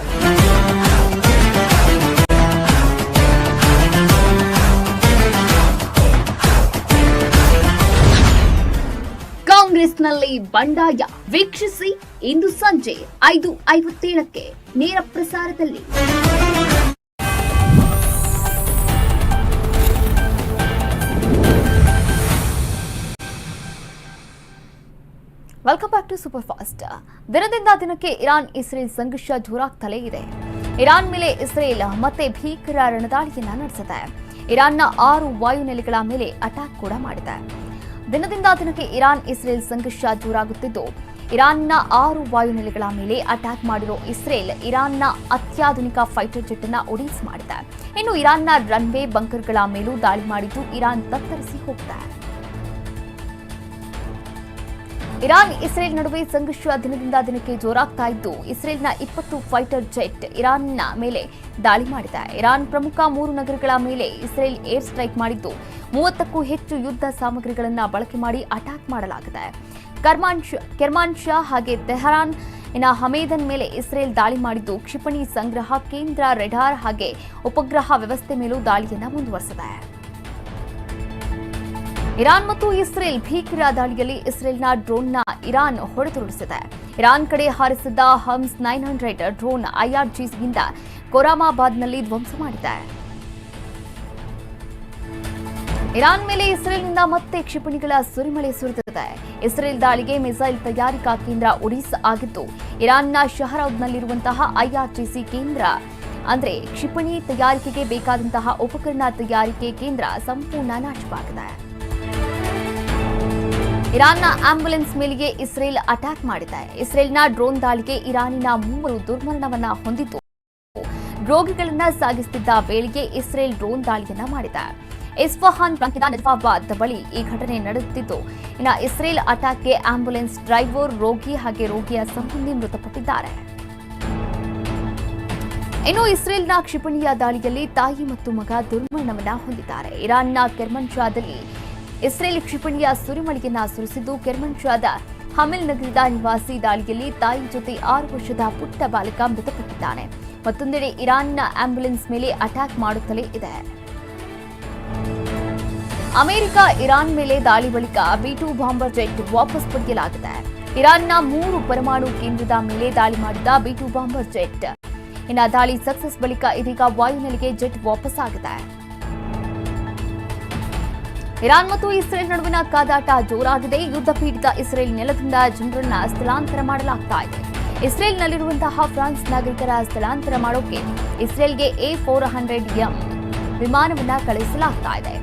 ಕಾಂಗ್ರೆಸ್ನಲ್ಲಿ ಬಂಡಾಯ ವೀಕ್ಷಿಸಿ ಇಂದು ಸಂಜೆ ಐದು ಐವತ್ತೇಳಕ್ಕೆ ನೇರ ಪ್ರಸಾರದಲ್ಲಿ. Welcome back to super fast ದಿನದಿಂದ ದಿನಕ್ಕೆ ಇರಾನ್ ಇಸ್ರೇಲ್ ಸಂಘರ್ಷ ಜೋರಾಗ್ತಲೇ ಇದೆ. ಇರಾನ್ ಮೇಲೆ ಇಸ್ರೇಲ್ ಮತ್ತೆ ಭೀಕರ ರಣದಾಳಿಯನ್ನ ನಡೆಸಿದೆ. ಇರಾನ್ನ ಆರು ವಾಯುನೆಲೆಗಳ ಮೇಲೆ ಅಟ್ಯಾಕ್ ಕೂಡ ಮಾಡಿದೆ. ದಿನದಿಂದ ದಿನಕ್ಕೆ ಇರಾನ್ ಇಸ್ರೇಲ್ ಸಂಘರ್ಷ ಜೋರಾಗುತ್ತಿದ್ದು ಇರಾನ್ನ ಆರು ವಾಯುನೆಲೆಗಳ ಮೇಲೆ ಅಟ್ಯಾಕ್ ಮಾಡಿರೋ ಇಸ್ರೇಲ್ ಇರಾನ್ನ ಅತ್ಯಾಧುನಿಕ ಫೈಟರ್ ಜೆಟ್ ಅನ್ನ ಒಡಿಸ್ ಮಾಡಿದೆ. ಇನ್ನು ಇರಾನ್ನ ರನ್ವೇ ಬಂಕರ್ಗಳ ಮೇಲೂ ದಾಳಿ ಮಾಡಿದ್ದು ಇರಾನ್ ತತ್ತರಿಸಿ ಹೋಗಿದೆ ಇರಾನ್ ಇಸ್ರೇಲ್ ನಡುವೆ ಸಂಘರ್ಷ ದಿನದಿಂದ ದಿನಕ್ಕೆ ಜೋರಾಗ್ತಾ ಇದ್ದು, ಇಸ್ರೇಲ್ನ ಇಪ್ಪತ್ತು ಫೈಟರ್ ಜೆಟ್ ಇರಾನ್ನ ಮೇಲೆ ದಾಳಿ ಮಾಡಿದೆ. ಇರಾನ್ ಪ್ರಮುಖ ಮೂರು ನಗರಗಳ ಮೇಲೆ ಇಸ್ರೇಲ್ ಏರ್ ಸ್ಟ್ರೈಕ್ ಮಾಡಿದ್ದು, ಮೂವತ್ತಕ್ಕೂ ಹೆಚ್ಚು ಯುದ್ಧ ಸಾಮಗ್ರಿಗಳನ್ನು ಬಳಕೆ ಮಾಡಿ ಅಟ್ಯಾಕ್ ಮಾಡಲಾಗಿದೆ. ಕರ್ಮಾನ್ ಕೆರ್ಮಾನ್ ಶಾ ಹಾಗೆ ತೆಹರಾನ್ ಇನ್ನ ಹಮೇದನ್ ಮೇಲೆ ಇಸ್ರೇಲ್ ದಾಳಿ ಮಾಡಿದ್ದು, ಕ್ಷಿಪಣಿ ಸಂಗ್ರಹ ಕೇಂದ್ರ ರೆಡಾರ್ ಹಾಗೆ ಉಪಗ್ರಹ ವ್ಯವಸ್ಥೆ ಮೇಲೂ ದಾಳಿಯನ್ನು ಮುಂದುವರೆಸಿದೆ. ಇರಾನ್ ಮತ್ತು ಇಸ್ರೇಲ್ ಭೀಕರ ದಾಳಿಯಲ್ಲಿ ಇಸ್ರೇಲ್ನ ಡ್ರೋನ್ನ ಇರಾನ್ ಹೊಡೆದುರುಳಿಸಿದೆ. ಇರಾನ್ ಕಡೆ ಹಾರಿಸಿದ್ದ ಹಮ್ಸ್ ನೈನ್ ಹಂಡ್ರೆಡ್ ಡ್ರೋನ್ ಐಆರ್ಜಿಸಿಯಿಂದ ಕೊರಾಮಾಬಾದ್ನಲ್ಲಿ ಧ್ವಂಸ ಮಾಡಿದೆ. ಇರಾನ್ ಮೇಲೆ ಇಸ್ರೇಲ್ನಿಂದ ಮತ್ತೆ ಕ್ಷಿಪಣಿಗಳ ಸುರಿಮಳೆ ಸುರಿದಿದೆ. ಇಸ್ರೇಲ್ ದಾಳಿಗೆ ಮಿಸೈಲ್ ತಯಾರಿಕಾ ಕೇಂದ್ರ ಒಡಿಸ್ ಆಗಿದ್ದು, ಇರಾನ್ನ ಶಹರೌದ್ನಲ್ಲಿರುವಂತಹ ಐಆರ್ಜಿಸಿ ಕೇಂದ್ರ, ಅಂದರೆ ಕ್ಷಿಪಣಿ ತಯಾರಿಕೆಗೆ ಬೇಕಾದಂತಹ ಉಪಕರಣ ತಯಾರಿಕೆ ಕೇಂದ್ರ ಸಂಪೂರ್ಣ ನಾಶವಾಗಿದೆ. ಇರಾನ್ನ ಆಂಬ್ಯುಲೆನ್ಸ್ ಮೇಲೆಗೆ ಇಸ್ರೇಲ್ ಅಟ್ಯಾಕ್ ಮಾಡಿದೆ. ಇಸ್ರೇಲ್ನ ಡ್ರೋನ್ ದಾಳಿಗೆ ಇರಾನಿನ ಮೂವರು ದುರ್ಮರಣವನ್ನ ಹೊಂದಿದ್ದು. ರೋಗಿಗಳನ್ನ ಸಾಗಿಸುತ್ತಿದ್ದ ವೇಳೆಗೆ ಇಸ್ರೇಲ್ ಡ್ರೋನ್ ದಾಳಿಯನ್ನ ಮಾಡಿದೆ. ಇಸ್ಫಹಾನ್ ಪ್ರಾಂತ್ಯದ ನಜಫಾಬಾದ್ ಬಳಿ ಈ ಘಟನೆ ನಡೆಯುತ್ತಿದ್ದು ಇನ್ನು ಇಸ್ರೇಲ್ ಅಟ್ಯಾಕ್ಗೆ ಆಂಬ್ಯುಲೆನ್ಸ್ ಡ್ರೈವರ್, ರೋಗಿ ಹಾಗೆ ರೋಗಿಯ ಸಂಬಂಧಿ ಮೃತಪಟ್ಟಿದ್ದಾರೆ. ಇನ್ನು ಇಸ್ರೇಲ್ನ ಕ್ಷಿಪಣಿಯ ದಾಳಿಯಲ್ಲಿ ತಾಯಿ ಮತ್ತು ಮಗ ದುರ್ಮರಣವನ್ನ ಹೊಂದಿದ್ದಾರೆ. ಇರಾನ್ನ ಕೆರ್ಮನ್ಶಾದಲ್ಲಿ ಇಸ್ರೇಲ್ ಕ್ಷಿಪಣಿಯ ಸುರಿಮಳೆಯನ್ನ ಸುರಿಸಿದ್ದು ಕೆರ್ಮನ್ಶಾದ ಹಮಿಲ್ ನಗರದ ನಿವಾಸಿ ದಾಳಿಯಲ್ಲಿ ತಾಯಿ ಜೊತೆ ಆರು ವರ್ಷದ ಪುಟ್ಟ ಬಾಲಕ ಮೃತಪಟ್ಟಿದ್ದಾನೆ. ಮತ್ತೊಂದೆಡೆ ಇರಾನ್ನ ಆಂಬ್ಯುಲೆನ್ಸ್ ಮೇಲೆ ಅಟ್ಯಾಕ್ ಮಾಡುತ್ತಲೇ ಇದೆ. ಅಮೆರಿಕ, ಇರಾನ್ ಮೇಲೆ ದಾಳಿ ಬಳಿಕ ಬಿ ಟು ಬಾಂಬರ್ ಜೆಟ್ ವಾಪಸ್ ಪಡೆಯಲಾಗಿದೆ. ಇರಾನ್ನ ಮೂರು ಪರಮಾಣು ಕೇಂದ್ರದ ಮೇಲೆ ದಾಳಿ ಮಾಡಿದ ಬಿ ಟು ಬಾಂಬರ್ ಜೆಟ್. ಇನ್ನ ದಾಳಿ ಸಕ್ಸಸ್ ಬಳಿಕ ಇದೀಗ ವಾಯುನೆಲೆಗೆ ಜೆಟ್ ವಾಪಸ್ ಆಗಿದೆ ಇರಾನ್ ಮತ್ತು ಇಸ್ರೇಲ್ ನಡುವಿನ ಕಾದಾಟ ಜೋರಾಗಿದೆ. ಯುದ್ಧ ಪೀಡಿತ ಇಸ್ರೇಲ್ ನೆಲದಿಂದ ಜನರನ್ನ ಸ್ಥಳಾಂತರ ಮಾಡಲಾಗ್ತಾ ಇದೆ. ಇಸ್ರೇಲ್ನಲ್ಲಿರುವಂತಹ ಫ್ರಾನ್ಸ್ ನಾಗರಿಕರ ಸ್ಥಳಾಂತರ ಮಾಡೋಕೆ ಇಸ್ರೇಲ್ಗೆ ಎ ಫೋರ್ ಹಂಡ್ರೆಡ್ ಎಂ ವಿಮಾನವನ್ನ ಕಳುಹಿಸಲಾಗ್ತಾ ಇದೆ.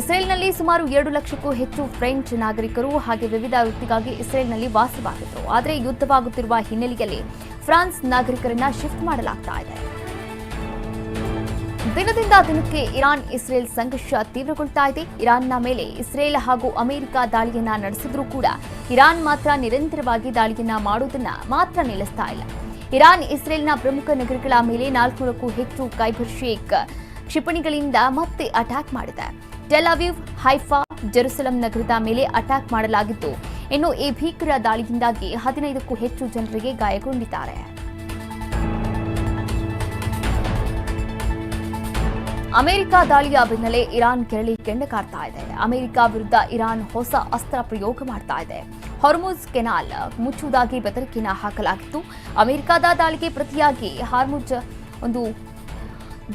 ಇಸ್ರೇಲ್ನಲ್ಲಿ ಸುಮಾರು ಎರಡು ಲಕ್ಷಕ್ಕೂ ಹೆಚ್ಚು ಫ್ರೆಂಚ್ ನಾಗರಿಕರು ಹಾಗೆ ವಿವಿಧ ವೃತ್ತಿಗಾಗಿ ಇಸ್ರೇಲ್ನಲ್ಲಿ ವಾಸವಾಗಿದ್ದರು ಆದರೆ ಯುದ್ಧವಾಗುತ್ತಿರುವ ಹಿನ್ನೆಲೆಯಲ್ಲಿ ಫ್ರಾನ್ಸ್ ನಾಗರಿಕರನ್ನ ಶಿಫ್ಟ್ ಮಾಡಲಾಗ್ತಾ ಇದೆ. ದಿನದಿಂದ ದಿನಕ್ಕೆ ಇರಾನ್ ಇಸ್ರೇಲ್ ಸಂಘರ್ಷ ತೀವ್ರಗೊಳ್ತಾ ಇದೆ. ಇರಾನ್ನ ಮೇಲೆ ಇಸ್ರೇಲ್ ಹಾಗೂ ಅಮೆರಿಕ ದಾಳಿಯನ್ನ ನಡೆಸಿದ್ರೂ ಕೂಡ ಇರಾನ್ ಮಾತ್ರ ನಿರಂತರವಾಗಿ ದಾಳಿಯನ್ನ ಮಾಡುವುದನ್ನ ಮಾತ್ರ ನಿಲ್ಲಿಸ್ತಾ ಇಲ್ಲ. ಇರಾನ್ ಇಸ್ರೇಲ್ನ ಪ್ರಮುಖ ನಗರಗಳ ಮೇಲೆ ನಾಲ್ಕುನೂರಕ್ಕೂ ಹೆಚ್ಚು ಕೈಬರ್ ಶೇಕ್ ಕ್ಷಿಪಣಿಗಳಿಂದ ಮತ್ತೆ ಅಟ್ಯಾಕ್ ಮಾಡಿದೆ. ಟೆಲಾವಿವ್ ಹೈಫಾ, ಜೆರುಸಲಂ ನಗರದ ಮೇಲೆ ಅಟ್ಯಾಕ್ ಮಾಡಲಾಗಿದ್ದು ಇನ್ನು ಈ ಭೀಕರ ದಾಳಿಯಿಂದಾಗಿ ಹದಿನೈದಕ್ಕೂ ಹೆಚ್ಚು ಜನರಿಗೆ ಗಾಯಗೊಂಡಿದ್ದಾರೆ. ಅಮೆರಿಕ ದಾಳಿಯ ಬೆನ್ನಲ್ಲೇ ಇರಾನ್ ಕೆರಳಿ ಕೆಂಡ ಕಾರ್ತಾ ಇದೆ. ಅಮೆರಿಕ ವಿರುದ್ಧ ಇರಾನ್ ಹೊಸ ಅಸ್ತ್ರ ಪ್ರಯೋಗ ಮಾಡ್ತಾ ಇದೆ. ಹಾರ್ಮುಜ್ ಕೆನಾಲ್ ಮುಚ್ಚುವುದಾಗಿ ಬೆದರಿಕೆನ ಹಾಕಲಾಗಿತ್ತು. ಅಮೆರಿಕದ ದಾಳಿಗೆ ಪ್ರತಿಯಾಗಿ ಹಾರ್ಮುಜ್ ಒಂದು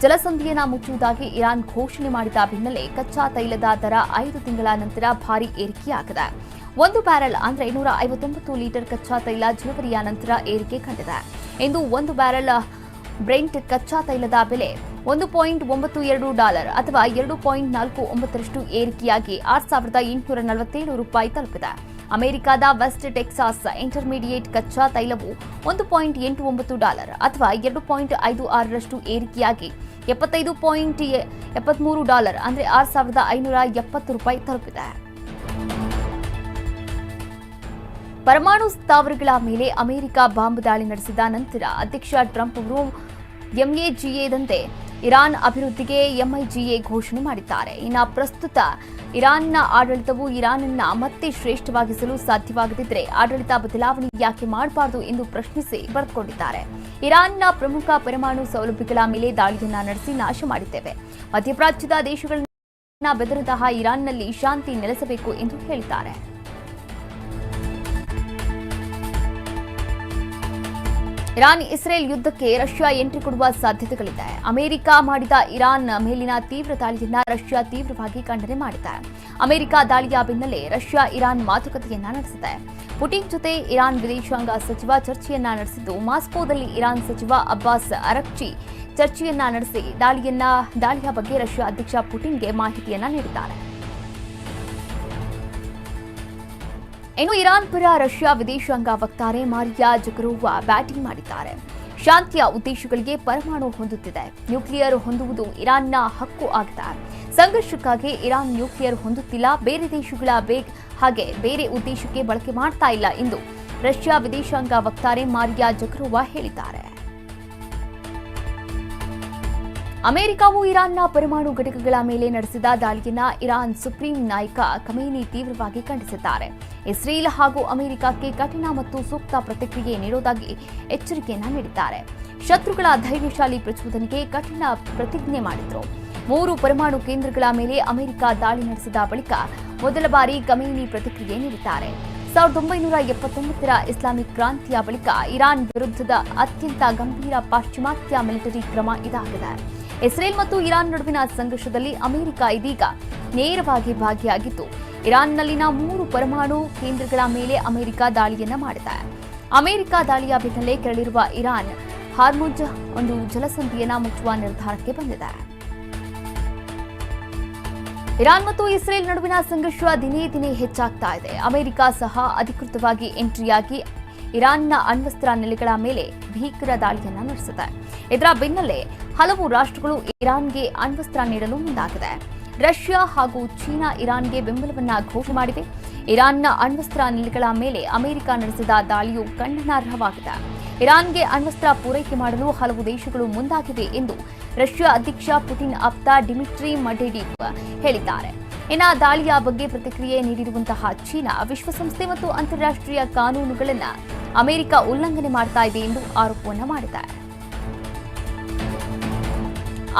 ಜಲಸಂಧಿಯನ್ನ ಮುಚ್ಚುವುದಾಗಿ ಇರಾನ್ ಘೋಷಣೆ ಮಾಡಿದ ಬೆನ್ನಲ್ಲೇ ಕಚ್ಚಾ ತೈಲದ ದರ ಐದು ತಿಂಗಳ ನಂತರ ಭಾರಿ ಏರಿಕೆಯಾಗಿದೆ. ಒಂದು ಬ್ಯಾರೆಲ್ ಅಂದ್ರೆ ನೂರ ಐವತ್ತೊಂಬತ್ತು ಲೀಟರ್ ಕಚ್ಚಾ ತೈಲ ಜನವರಿಯ ನಂತರ ಏರಿಕೆ ಕಂಡಿದೆ. ಇಂದು ಒಂದು ಬ್ಯಾರೆಲ್ ಬ್ರೆಂಟ್ ಕಚ್ಚಾ ತೈಲದ ಬೆಲೆ ಒಂದು ಪಾಯಿಂಟ್ ಒಂಬತ್ತು ಎರಡು ಡಾಲರ್ ಅಥವಾ ಎರಡು ಪಾಯಿಂಟ್ ನಾಲ್ಕು ಒಂಬತ್ತರಷ್ಟು ಏರಿಕೆಯಾಗಿ ಆರು ಸಾವಿರದ ಎಂಟುನೂರ ನಲವತ್ತೇಳು ರೂಪಾಯಿ ತಲುಪಿದೆ. ಅಮೆರಿಕದ ವೆಸ್ಟ್ ಟೆಕ್ಸಾಸ್ ಇಂಟರ್ಮೀಡಿಯೇಟ್ ಕಚ್ಚಾ ತೈಲವು ಒಂದು ಪಾಯಿಂಟ್ ಎಂಟು ಒಂಬತ್ತು ಡಾಲರ್ ಅಥವಾ ಎರಡು ಪಾಯಿಂಟ್ ಐದು ಆರರಷ್ಟು ಏರಿಕೆಯಾಗಿ ಎಪ್ಪತ್ತೈದು ಪಾಯಿಂಟ್ ಎಪ್ಪತ್ಮೂರು ಡಾಲರ್ ಅಂದರೆ ಆರು ಸಾವಿರದ ಐನೂರ ಎಪ್ಪತ್ತು ರೂಪಾಯಿ ತಲುಪಿದೆ. ಪರಮಾಣು ಸ್ಥಾವರಗಳ ಮೇಲೆ ಅಮೆರಿಕ ಬಾಂಬ್ ದಾಳಿ ನಡೆಸಿದ ನಂತರ ಅಧ್ಯಕ್ಷ ಟ್ರಂಪ್ ಅವರು ಎಂಎಜಿಎದಂತೆ ಇರಾನ್ ಅಭಿವೃದ್ಧಿಗೆ ಎಂಐಜಿಎ ಘೋಷಣೆ ಮಾಡಿದ್ದಾರೆ. ಇನ್ನು ಪ್ರಸ್ತುತ ಇರಾನ್ನ ಆಡಳಿತವು ಇರಾನನ್ನ ಮತ್ತೆ ಶ್ರೇಷ್ಠವಾಗಿಸಲು ಸಾಧ್ಯವಾಗದಿದ್ದರೆ ಆಡಳಿತ ಬದಲಾವಣೆ ಯಾಕೆ ಮಾಡಬಾರದು ಎಂದು ಪ್ರಶ್ನಿಸಿ ಬರೆದುಕೊಂಡಿದ್ದಾರೆ. ಇರಾನ್ನ ಪ್ರಮುಖ ಪರಮಾಣು ಸೌಲಭ್ಯಗಳ ಮೇಲೆ ದಾಳಿಯನ್ನ ನಡೆಸಿ ನಾಶ ಮಾಡಿದ್ದೇವೆ. ಮಧ್ಯಪ್ರಾಚ್ಯದ ದೇಶಗಳನ್ನ ಬೆದರದಹ ಇರಾನ್ನಲ್ಲಿ ಶಾಂತಿ ನೆಲೆಸಬೇಕು ಎಂದು ಹೇಳಿದ್ದಾರೆ. ಇರಾನ್ ಇಸ್ರೇಲ್ ಯುದ್ಧಕ್ಕೆ ರಷ್ಯಾ ಎಂಟ್ರಿ ಕೊಡುವ ಸಾಧ್ಯತೆಗಳಿದೆ. ಅಮೆರಿಕ ಮಾಡಿದ ಇರಾನ್ ಮೇಲಿನ ತೀವ್ರ ದಾಳಿಯನ್ನ ರಷ್ಯಾ ತೀವ್ರವಾಗಿ ಖಂಡನೆ ಮಾಡಿದೆ. ಅಮೆರಿಕ ದಾಳಿಯ ಬೆನ್ನಲ್ಲೇ ರಷ್ಯಾ ಇರಾನ್ ಮಾತುಕತೆಯನ್ನ ನಡೆಸಿದೆ. ಪುಟಿನ್ ಜೊತೆ ಇರಾನ್ ವಿದೇಶಾಂಗ ಸಚಿವ ಚರ್ಚೆಯನ್ನ ನಡೆಸಿದ್ದು, ಮಾಸ್ಕೋದಲ್ಲಿ ಇರಾನ್ ಸಚಿವ ಅಬ್ಬಾಸ್ ಅರಕ್ಚಿ ಚರ್ಚೆಯನ್ನ ನಡೆಸಿ ದಾಳಿಯನ್ನ, ದಾಳಿಯ ಬಗ್ಗೆ ರಷ್ಯಾ ಅಧ್ಯಕ್ಷ ಪುಟಿನ್ಗೆ ಮಾಹಿತಿಯನ್ನ ನೀಡಿದ್ದಾರೆ. ಇನ್ನು ಇರಾನ್ ಪರ ರಷ್ಯಾ ವಿದೇಶಾಂಗ ವಕ್ತಾರೆ ಮಾರಿಯಾ ಜಕರೋವಾ ಬ್ಯಾಟಿಂಗ್ ಮಾಡಿದ್ದಾರೆ. ಶಾಂತಿಯ ಉದ್ದೇಶಗಳಿಗೆ ಪರಮಾಣು ಹೊಂದುತ್ತಿದೆ. ನ್ಯೂಕ್ಲಿಯರ್ ಹೊಂದುವುದು ಇರಾನ್ನ ಹಕ್ಕು ಆಗಿದೆ. ಸಂಘರ್ಷಕ್ಕಾಗಿ ಇರಾನ್ ನ್ಯೂಕ್ಲಿಯರ್ ಹೊಂದುತ್ತಿಲ್ಲ. ಬೇರೆ ದೇಶಗಳ ಬೇಗ್ ಹಾಗೆ ಬೇರೆ ಉದ್ದೇಶಕ್ಕೆ ಬಳಕೆ ಮಾಡ್ತಾ ಇಲ್ಲ ಎಂದು ರಷ್ಯಾ ವಿದೇಶಾಂಗ ವಕ್ತಾರೆ ಮಾರಿಯಾ ಜಕರೋವಾ ಹೇಳಿದ್ದಾರೆ. ಅಮೆರಿಕವು ಇರಾನ್ನ ಪರಮಾಣು ಘಟಕಗಳ ಮೇಲೆ ನಡೆಸಿದ ದಾಳಿಯನ್ನ ಇರಾನ್ ಸುಪ್ರೀಂ ನಾಯಕ ಖಮೇನಿ ತೀವ್ರವಾಗಿ ಖಂಡಿಸಿದ್ದಾರೆ. ಇಸ್ರೇಲ್ ಹಾಗೂ ಅಮೆರಿಕಕ್ಕೆ ಕಠಿಣ ಮತ್ತು ಸೂಕ್ತ ಪ್ರತಿಕ್ರಿಯೆ ನೀಡುವುದಾಗಿ ಎಚ್ಚರಿಕೆಯನ್ನ ನೀಡಿದ್ದಾರೆ. ಶತ್ರುಗಳ ಧೈರ್ಯಶಾಲಿ ಪ್ರಚೋದನೆಗೆ ಕಠಿಣ ಪ್ರತಿಜ್ಞೆ ಮಾಡಿದ್ರು. ಮೂರು ಪರಮಾಣು ಕೇಂದ್ರಗಳ ಮೇಲೆ ಅಮೆರಿಕ ದಾಳಿ ನಡೆಸಿದ ಬಳಿಕ ಮೊದಲ ಬಾರಿ ಖಮೇನಿ ಪ್ರತಿಕ್ರಿಯೆ ನೀಡಿದ್ದಾರೆ. ಸಾವಿರದ ಒಂಬೈನೂರ ಎಪ್ಪತ್ತೊಂಬತ್ತರ ಇಸ್ಲಾಮಿಕ್ ಕ್ರಾಂತಿಯ ಬಳಿಕ ಇರಾನ್ ವಿರುದ್ಧದ ಅತ್ಯಂತ ಗಂಭೀರ ಪಾಶ್ಚಿಮಾತ್ಯ ಮಿಲಿಟರಿ ಕ್ರಮ ಇದಾಗಿದೆ. ಇಸ್ರೇಲ್ ಮತ್ತು ಇರಾನ್ ನಡುವಿನ ಸಂಘರ್ಷದಲ್ಲಿ ಅಮೆರಿಕ ಇದೀಗ ನೇರವಾಗಿ ಭಾಗಿಯಾಗಿದ್ದು ಇರಾನ್ನಲ್ಲಿನ ಮೂರು ಪರಮಾಣು ಕೇಂದ್ರಗಳ ಮೇಲೆ ಅಮೆರಿಕ ದಾಳಿಯನ್ನ ಮಾಡಿದೆ. ಅಮೆರಿಕ ದಾಳಿಯ ಬೆನ್ನಲ್ಲೇ ಕೆರಳಿರುವ ಇರಾನ್ ಹಾರ್ಮುಜ್ ಒಂದು ಜಲಸಂಧಿಯನ್ನ ಮುಚ್ಚುವ ನಿರ್ಧಾರಕ್ಕೆ ಬಂದಿದೆ. ಇರಾನ್ ಮತ್ತು ಇಸ್ರೇಲ್ ನಡುವಿನ ಸಂಘರ್ಷ ದಿನೇ ದಿನೇ ಹೆಚ್ಚಾಗ್ತಾ ಇದೆ. ಅಮೆರಿಕ ಸಹ ಅಧಿಕೃತವಾಗಿ ಎಂಟ್ರಿಯಾಗಿ ಇರಾನ್ನ ಅಣ್ವಸ್ತ್ರ ನೆಲೆಗಳ ಮೇಲೆ ಭೀಕರ ದಾಳಿಯನ್ನು ನಡೆಸಿದೆ ಇದರ ಬೆನ್ನಲ್ಲೇ ಹಲವು ರಾಷ್ಟ್ರಗಳು ಇರಾನ್ಗೆ ಅಣ್ವಸ್ತ್ರ ನೀಡಲು ಮುಂದಾಗಿದೆ. ರಷ್ಯಾ ಹಾಗೂ ಚೀನಾ ಇರಾನ್ಗೆ ಬೆಂಬಲವನ್ನ ಘೋಷಣೆ ಮಾಡಿದೆ. ಇರಾನ್ನ ಅಣ್ವಸ್ತ್ರ ನೆಲೆಗಳ ಮೇಲೆ ಅಮೆರಿಕ ನಡೆಸಿದ ದಾಳಿಯು ಖಂಡನಾರ್ಹವಾಗಿದೆ ಇರಾನ್ಗೆ ಅಣ್ವಸ್ತ್ರ ಪೂರೈಕೆ ಮಾಡಲು ಹಲವು ದೇಶಗಳು ಮುಂದಾಗಿವೆ ಎಂದು ರಷ್ಯಾ ಅಧ್ಯಕ್ಷ ಪುಟಿನ್ ಅಪ್ತ ಡಿಮಿಟ್ರಿ ಮಡೆಡಿವ್ ಹೇಳಿದ್ದಾರೆ. ಇನ್ನ ದಾಳಿಯ ಬಗ್ಗೆ ಪ್ರತಿಕ್ರಿಯೆ ನೀಡಿರುವಂತಹ ಚೀನಾ ವಿಶ್ವಸಂಸ್ಥೆ ಮತ್ತು ಅಂತಾರಾಷ್ಟ್ರೀಯ ಕಾನೂನುಗಳನ್ನು ಅಮೆರಿಕ ಉಲ್ಲಂಘನೆ ಮಾಡ್ತಾ ಇದೆ ಎಂದು ಆರೋಪವನ್ನ ಮಾಡಿದ್ದಾರೆ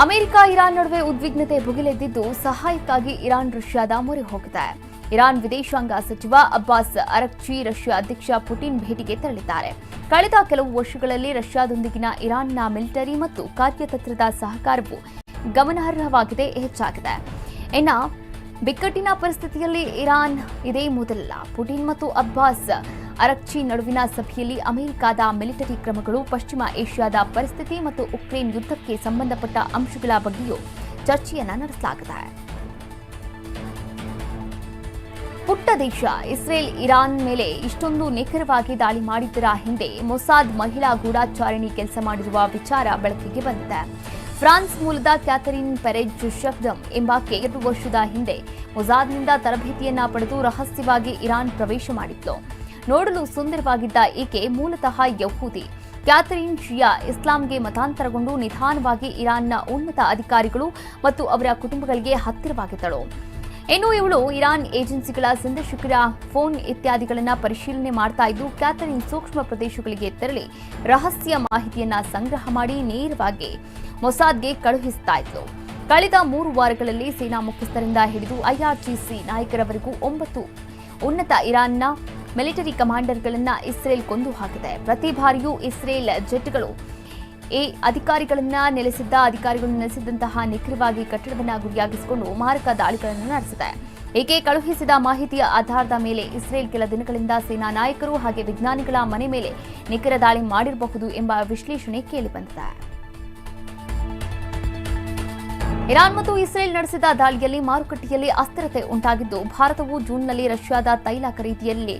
ಅಮೆರಿಕ, ಇರಾನ್ ನಡುವೆ ಉದ್ವಿಗ್ನತೆ ಭುಗಿಲೆದ್ದಿದ್ದು ಸಹಾಯಕ್ಕಾಗಿ ಇರಾನ್, ರಷ್ಯಾದ ಮೊರೆ ಹೋಗಿದೆ. ಇರಾನ್ ವಿದೇಶಾಂಗ ಸಚಿವ ಅಬ್ಬಾಸ್ ಅರಕ್ಚಿ ರಷ್ಯಾ ಅಧ್ಯಕ್ಷ ಪುಟಿನ್ ಭೇಟಿಗೆ ತೆರಳಿದ್ದಾರೆ. ಕಳೆದ ಕೆಲವು ವರ್ಷಗಳಲ್ಲಿ ರಷ್ಯಾದೊಂದಿಗಿನ ಇರಾನ್ನ ಮಿಲಿಟರಿ ಮತ್ತು ಕಾರ್ಯತಂತ್ರದ ಸಹಕಾರವು ಗಮನಾರ್ಹವಾಗಿದೆ, ಹೆಚ್ಚಾಗಿದೆ. ಇನ್ನ ಬಿಕ್ಕಟ್ಟಿನ ಪರಿಸ್ಥಿತಿಯಲ್ಲಿ ಇರಾನ್ ಇದೇ ಮೊದಲಲ್ಲ ಪುಟಿನ್ ಮತ್ತು ಅಬ್ಬಾಸ್ ಅರಕ್ಷಿ ನಡುವಿನ ಸಭೆಯಲ್ಲಿ ಅಮೆರಿಕದ ಮಿಲಿಟರಿ ಕ್ರಮಗಳು ಪಶ್ಚಿಮ ಏಷ್ಯಾದ ಪರಿಸ್ಥಿತಿ ಮತ್ತು ಉಕ್ರೇನ್ ಯುದ್ಧಕ್ಕೆ ಸಂಬಂಧಪಟ್ಟ ಅಂಶಗಳ ಬಗ್ಗೆಯೂ ಚರ್ಚೆಯನ್ನು ನಡೆಸಲಾಗಿದೆ. ಪುಟ್ಟ ದೇಶ ಇಸ್ರೇಲ್ ಇರಾನ್ ಮೇಲೆ ಇಷ್ಟೊಂದು ನಿಖರವಾಗಿ ದಾಳಿ ಮಾಡಿದ್ದರ ಹಿಂದೆ ಮೊಸಾದ್ ಮಹಿಳಾ ಗೂಢಾಚಾರಣಿ ಕೆಲಸ ಮಾಡಿರುವ ವಿಚಾರ ಬೆಳಕಿಗೆ ಬಂದಿದೆ. ಫ್ರಾನ್ಸ್ ಮೂಲದ ಕ್ಯಾಥರಿನ್ ಪೆರೆಜ್ ಶಫ್ದಮ್ ಎಂಬಾಕೆ ಎರಡು ವರ್ಷದ ಹಿಂದೆ ಮೊಜಾದ್ನಿಂದ ತರಬೇತಿಯನ್ನ ಪಡೆದು ರಹಸ್ಯವಾಗಿ ಇರಾನ್ ಪ್ರವೇಶ ಮಾಡಿತ್ತು. ನೋಡಲು ಸುಂದರವಾಗಿದ್ದ ಈಕೆ ಮೂಲತಃ ಯಹೂದಿ. ಕ್ಯಾಥರಿನ್ ಶಿಯಾ ಇಸ್ಲಾಂಗೆ ಮತಾಂತರಗೊಂಡು ನಿಧಾನವಾಗಿ ಇರಾನ್ನ ಉನ್ನತ ಅಧಿಕಾರಿಗಳು ಮತ್ತು ಅವರ ಕುಟುಂಬಗಳಿಗೆ ಹತ್ತಿರವಾಗಿದ್ದಳು. ಇನ್ನು ಇವಳು ಇರಾನ್ ಏಜೆನ್ಸಿಗಳ ಸಂದರ್ಶಕರ ಫೋನ್ ಇತ್ಯಾದಿಗಳನ್ನು ಪರಿಶೀಲನೆ ಮಾಡ್ತಾ ಇದ್ದು ಕ್ಯಾಥರಿನ್ ಸೂಕ್ಷ್ಮ ಪ್ರದೇಶಗಳಿಗೆ ತೆರಳಿ ರಹಸ್ಯ ಮಾಹಿತಿಯನ್ನ ಸಂಗ್ರಹ ಮಾಡಿ ನೇರವಾಗಿ ಮೊಸಾದ್ಗೆ ಕಳುಹಿಸ್ತಾ ಇತ್ತು ಕಳೆದ ಮೂರು ವಾರಗಳಲ್ಲಿ ಸೇನಾ ಮುಖ್ಯಸ್ಥರಿಂದ ಹಿಡಿದು ಐಆರ್ಜಿಸಿ ನಾಯಕರವರೆಗೂ ಒಂಬತ್ತು ಉನ್ನತ ಇರಾನ್ನ ಮಿಲಿಟರಿ ಕಮಾಂಡರ್ಗಳನ್ನ ಇಸ್ರೇಲ್ ಕೊಂದು ಹಾಕಿದೆ. ಪ್ರತಿ ಬಾರಿಯೂ ಇಸ್ರೇಲ್ ಜೆಟ್ಗಳು ಎ ಅಧಿಕಾರಿಗಳನ್ನ ನೆಲೆಸಿದ್ದ ಅಧಿಕಾರಿಗಳನ್ನು ನೆಲೆಸಿದ್ದಂತಹ ನಿಖರವಾಗಿ ಕಟ್ಟಡವನ್ನು ಗುರಿಯಾಗಿಸಿಕೊಂಡು ಮಾರಕ ದಾಳಿಗಳನ್ನು ನಡೆಸಿದೆ. ಏಕೆ ಕಳುಹಿಸಿದ ಮಾಹಿತಿಯ ಆಧಾರದ ಮೇಲೆ ಇಸ್ರೇಲ್ ಕೆಲ ದಿನಗಳಿಂದ ಸೇನಾ ನಾಯಕರು ಹಾಗೆ ವಿಜ್ಞಾನಿಗಳ ಮನೆ ಮೇಲೆ ನಿಖರ ದಾಳಿ ಮಾಡಿರಬಹುದು ಎಂಬ ವಿಶ್ಲೇಷಣೆ ಕೇಳಿಬಂದಿದೆ. ಇರಾನ್ ಮತ್ತು ಇಸ್ರೇಲ್ ನಡೆಸಿದ ದಾಳಿಯಲ್ಲಿ ಮಾರುಕಟ್ಟೆಯಲ್ಲಿ ಅಸ್ಥಿರತೆ ಉಂಟಾಗಿದ್ದು, ಭಾರತವು ಜೂನ್ನಲ್ಲಿ ರಷ್ಯಾದ ತೈಲ ಖರೀದಿಯಲ್ಲಿ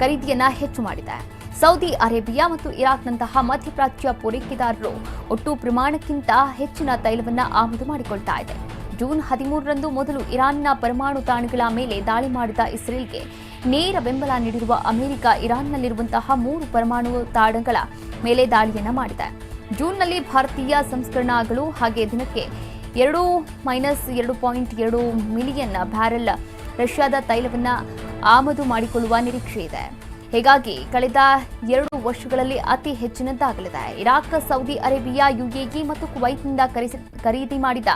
ಖರೀದಿಯನ್ನ ಹೆಚ್ಚು ಮಾಡಿದೆ. ಸೌದಿ ಅರೇಬಿಯಾ ಮತ್ತು ಇರಾಕ್ನಂತಹ ಮಧ್ಯಪ್ರಾಚ್ಯ ಪೂರೈಕೆದಾರರು ಒಟ್ಟು ಪ್ರಮಾಣಕ್ಕಿಂತ ಹೆಚ್ಚಿನ ತೈಲವನ್ನು ಆಮದು ಮಾಡಿಕೊಳ್ತಾ ಇದೆ. ಜೂನ್ ಹದಿಮೂರರಂದು ಮೊದಲು ಇರಾನ್ನ ಪರಮಾಣು ತಾಣಗಳ ಮೇಲೆ ದಾಳಿ ಮಾಡಿದ ಇಸ್ರೇಲ್ಗೆ ನೇರ ಬೆಂಬಲ ನೀಡಿರುವ ಅಮೆರಿಕ ಇರಾನ್ನಲ್ಲಿರುವಂತಹ ಮೂರು ಪರಮಾಣು ತಾಣಗಳ ಮೇಲೆ ದಾಳಿಯನ್ನ ಮಾಡಿದೆ. ಜೂನ್ನಲ್ಲಿ ಭಾರತೀಯ ಸಂಸ್ಕರಣಾಗಳು ಹಾಗೆ ದಿನಕ್ಕೆ ಎರಡು ಮೈನಸ್ ಎರಡು ಪಾಯಿಂಟ್ ಎರಡು ಮಿಲಿಯನ್ ಬ್ಯಾರೆಲ್ ರಷ್ಯಾದ ತೈಲವನ್ನ ಆಮದು ಮಾಡಿಕೊಳ್ಳುವ ನಿರೀಕ್ಷೆ ಇದೆ. ಹೀಗಾಗಿ ಕಳೆದ ಎರಡು ವರ್ಷಗಳಲ್ಲಿ ಅತಿ ಹೆಚ್ಚಿನದ್ದಾಗಲಿದೆ ಇರಾಕ್, ಸೌದಿ ಅರೇಬಿಯಾ, ಯುಎಇ ಮತ್ತು ಕುವೈತ್ನಿಂದ ಖರೀದಿ ಮಾಡಿದ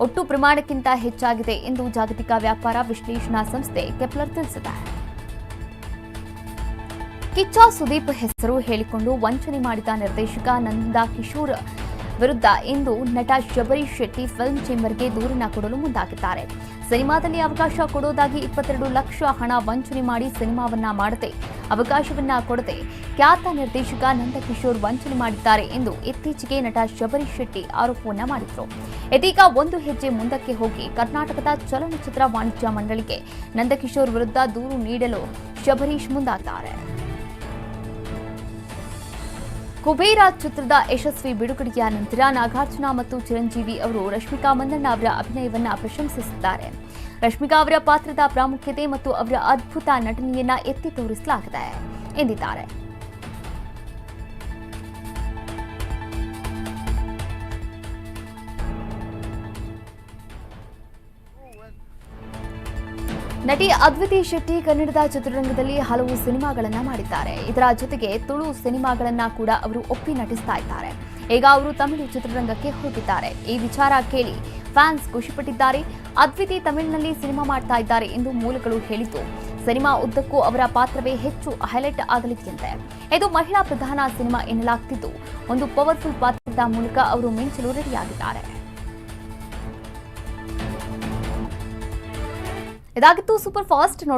ಒಟ್ಟು ಪ್ರಮಾಣಕ್ಕಿಂತ ಹೆಚ್ಚಾಗಿದೆ ಎಂದು ಜಾಗತಿಕ ವ್ಯಾಪಾರ ವಿಶ್ಲೇಷಣಾ ಸಂಸ್ಥೆ ಕೆಪ್ಲರ್ ತಿಳಿಸಿದೆ. ಕಿಚ್ಚ ಸುದೀಪ್ ಹೆಸರು ಹೇಳಿಕೊಂಡು ವಂಚನೆ ಮಾಡಿದ ನಿರ್ದೇಶಕ ನಂದಾ ಕಿಶೋರ್ ವಿರುದ್ಧ ಇಂದು ನಟ ಶಬರೀಶ್ ಶೆಟ್ಟಿ ಫಿಲ್ಮ್ ಚೇಂಬರ್ಗೆ ದೂರನ್ನ ಕೊಡಲು ಮುಂದಾಗಿದ್ದಾರೆ. ಸಿನಿಮಾದಲ್ಲಿ ಅವಕಾಶ ಕೊಡೋದಾಗಿ ಇಪ್ಪತ್ತೆರಡು ಲಕ್ಷ ಹಣ ವಂಚನೆ ಮಾಡಿ ಸಿನಿಮಾವನ್ನ ಮಾಡದೆ ಅವಕಾಶವನ್ನ ಕೊಡದೆ ಖ್ಯಾತ ನಿರ್ದೇಶಕ ನಂದಕಿಶೋರ್ ವಂಚನೆ ಮಾಡಿದ್ದಾರೆ ಎಂದು ಇತ್ತೀಚೆಗೆ ನಟ ಶಬರೀಶ್ ಶೆಟ್ಟಿ ಆರೋಪವನ್ನ ಮಾಡಿದ್ರು. ಇದೀಗ ಒಂದು ಹೆಜ್ಜೆ ಮುಂದಕ್ಕೆ ಹೋಗಿ ಕರ್ನಾಟಕದ ಚಲನಚಿತ್ರ ವಾಣಿಜ್ಯ ಮಂಡಳಿಗೆ ನಂದಕಿಶೋರ್ ವಿರುದ್ಧ ದೂರು ನೀಡಲು ಶಬರೀಶ್ ಮುಂದಾಗಿದ್ದಾರೆ ಕುಬೇರ ಚಿತ್ರದ ಯಶಸ್ವಿ ಬಿಡುಗಡೆಯ ನಂತರ ನಾಗಾರ್ಜುನ ಮತ್ತು ಚಿರಂಜೀವಿ ಅವರು ರಶ್ಮಿಕಾ ಮಂದಣ್ಣ ಅವರ ಅಭಿನಯವನ್ನ ಪ್ರಶಂಸಿಸಿದ್ದಾರೆ ರಶ್ಮಿಕಾ ಅವರ ಪಾತ್ರದ ಪ್ರಾಮುಖ್ಯತೆ ಮತ್ತು ಅವರ ಅದ್ಭುತ ನಟನೆಯನ್ನ ಎತ್ತಿ ತೋರಿಸಲಾಗಿದೆ ಎಂದಿದ್ದಾರೆ. ನಟಿ ಅದ್ವಿತಿ ಶೆಟ್ಟಿ ಕನ್ನಡದ ಚಿತ್ರರಂಗದಲ್ಲಿ ಹಲವು ಸಿನಿಮಾಗಳನ್ನ ಮಾಡಿದ್ದಾರೆ. ಇದರ ಜೊತೆಗೆ ತುಳು ಸಿನಿಮಾಗಳನ್ನ ಕೂಡ ಅವರು ಒಪ್ಪಿ ನಟಿಸ್ತಾ ಇದ್ದಾರೆ. ಈಗ ಅವರು ತಮಿಳು ಚಿತ್ರರಂಗಕ್ಕೆ ಹೋಗಿದ್ದಾರೆ. ಈ ವಿಚಾರ ಕೇಳಿ ಫ್ಯಾನ್ಸ್ ಖುಷಿಪಟ್ಟಿದ್ದಾರೆ. ಅದ್ವಿತಿ ತಮಿಳಿನಲ್ಲಿ ಸಿನಿಮಾ ಮಾಡ್ತಾ ಇದ್ದಾರೆ ಎಂದು ಮೂಲಗಳು ಹೇಳಿದ್ದು, ಸಿನಿಮಾ ಉದ್ದಕ್ಕೂ ಅವರ ಪಾತ್ರವೇ ಹೆಚ್ಚು ಹೈಲೈಟ್ ಆಗಲಿದೆಯಂತೆ ಇದು ಮಹಿಳಾ ಪ್ರಧಾನ ಸಿನಿಮಾ ಎನ್ನಲಾಗ್ತಿದ್ದು. ಒಂದು ಪವರ್ಫುಲ್ ಪಾತ್ರದ ಮೂಲಕ ಅವರು ಮಿಂಚಲು ರೆಡಿಯಾಗಿದ್ದಾರೆ. ಇದಾಗಿತ್ತು. ಸೂಪರ್ ಫಾಸ್ಟ್ ನೋಡ್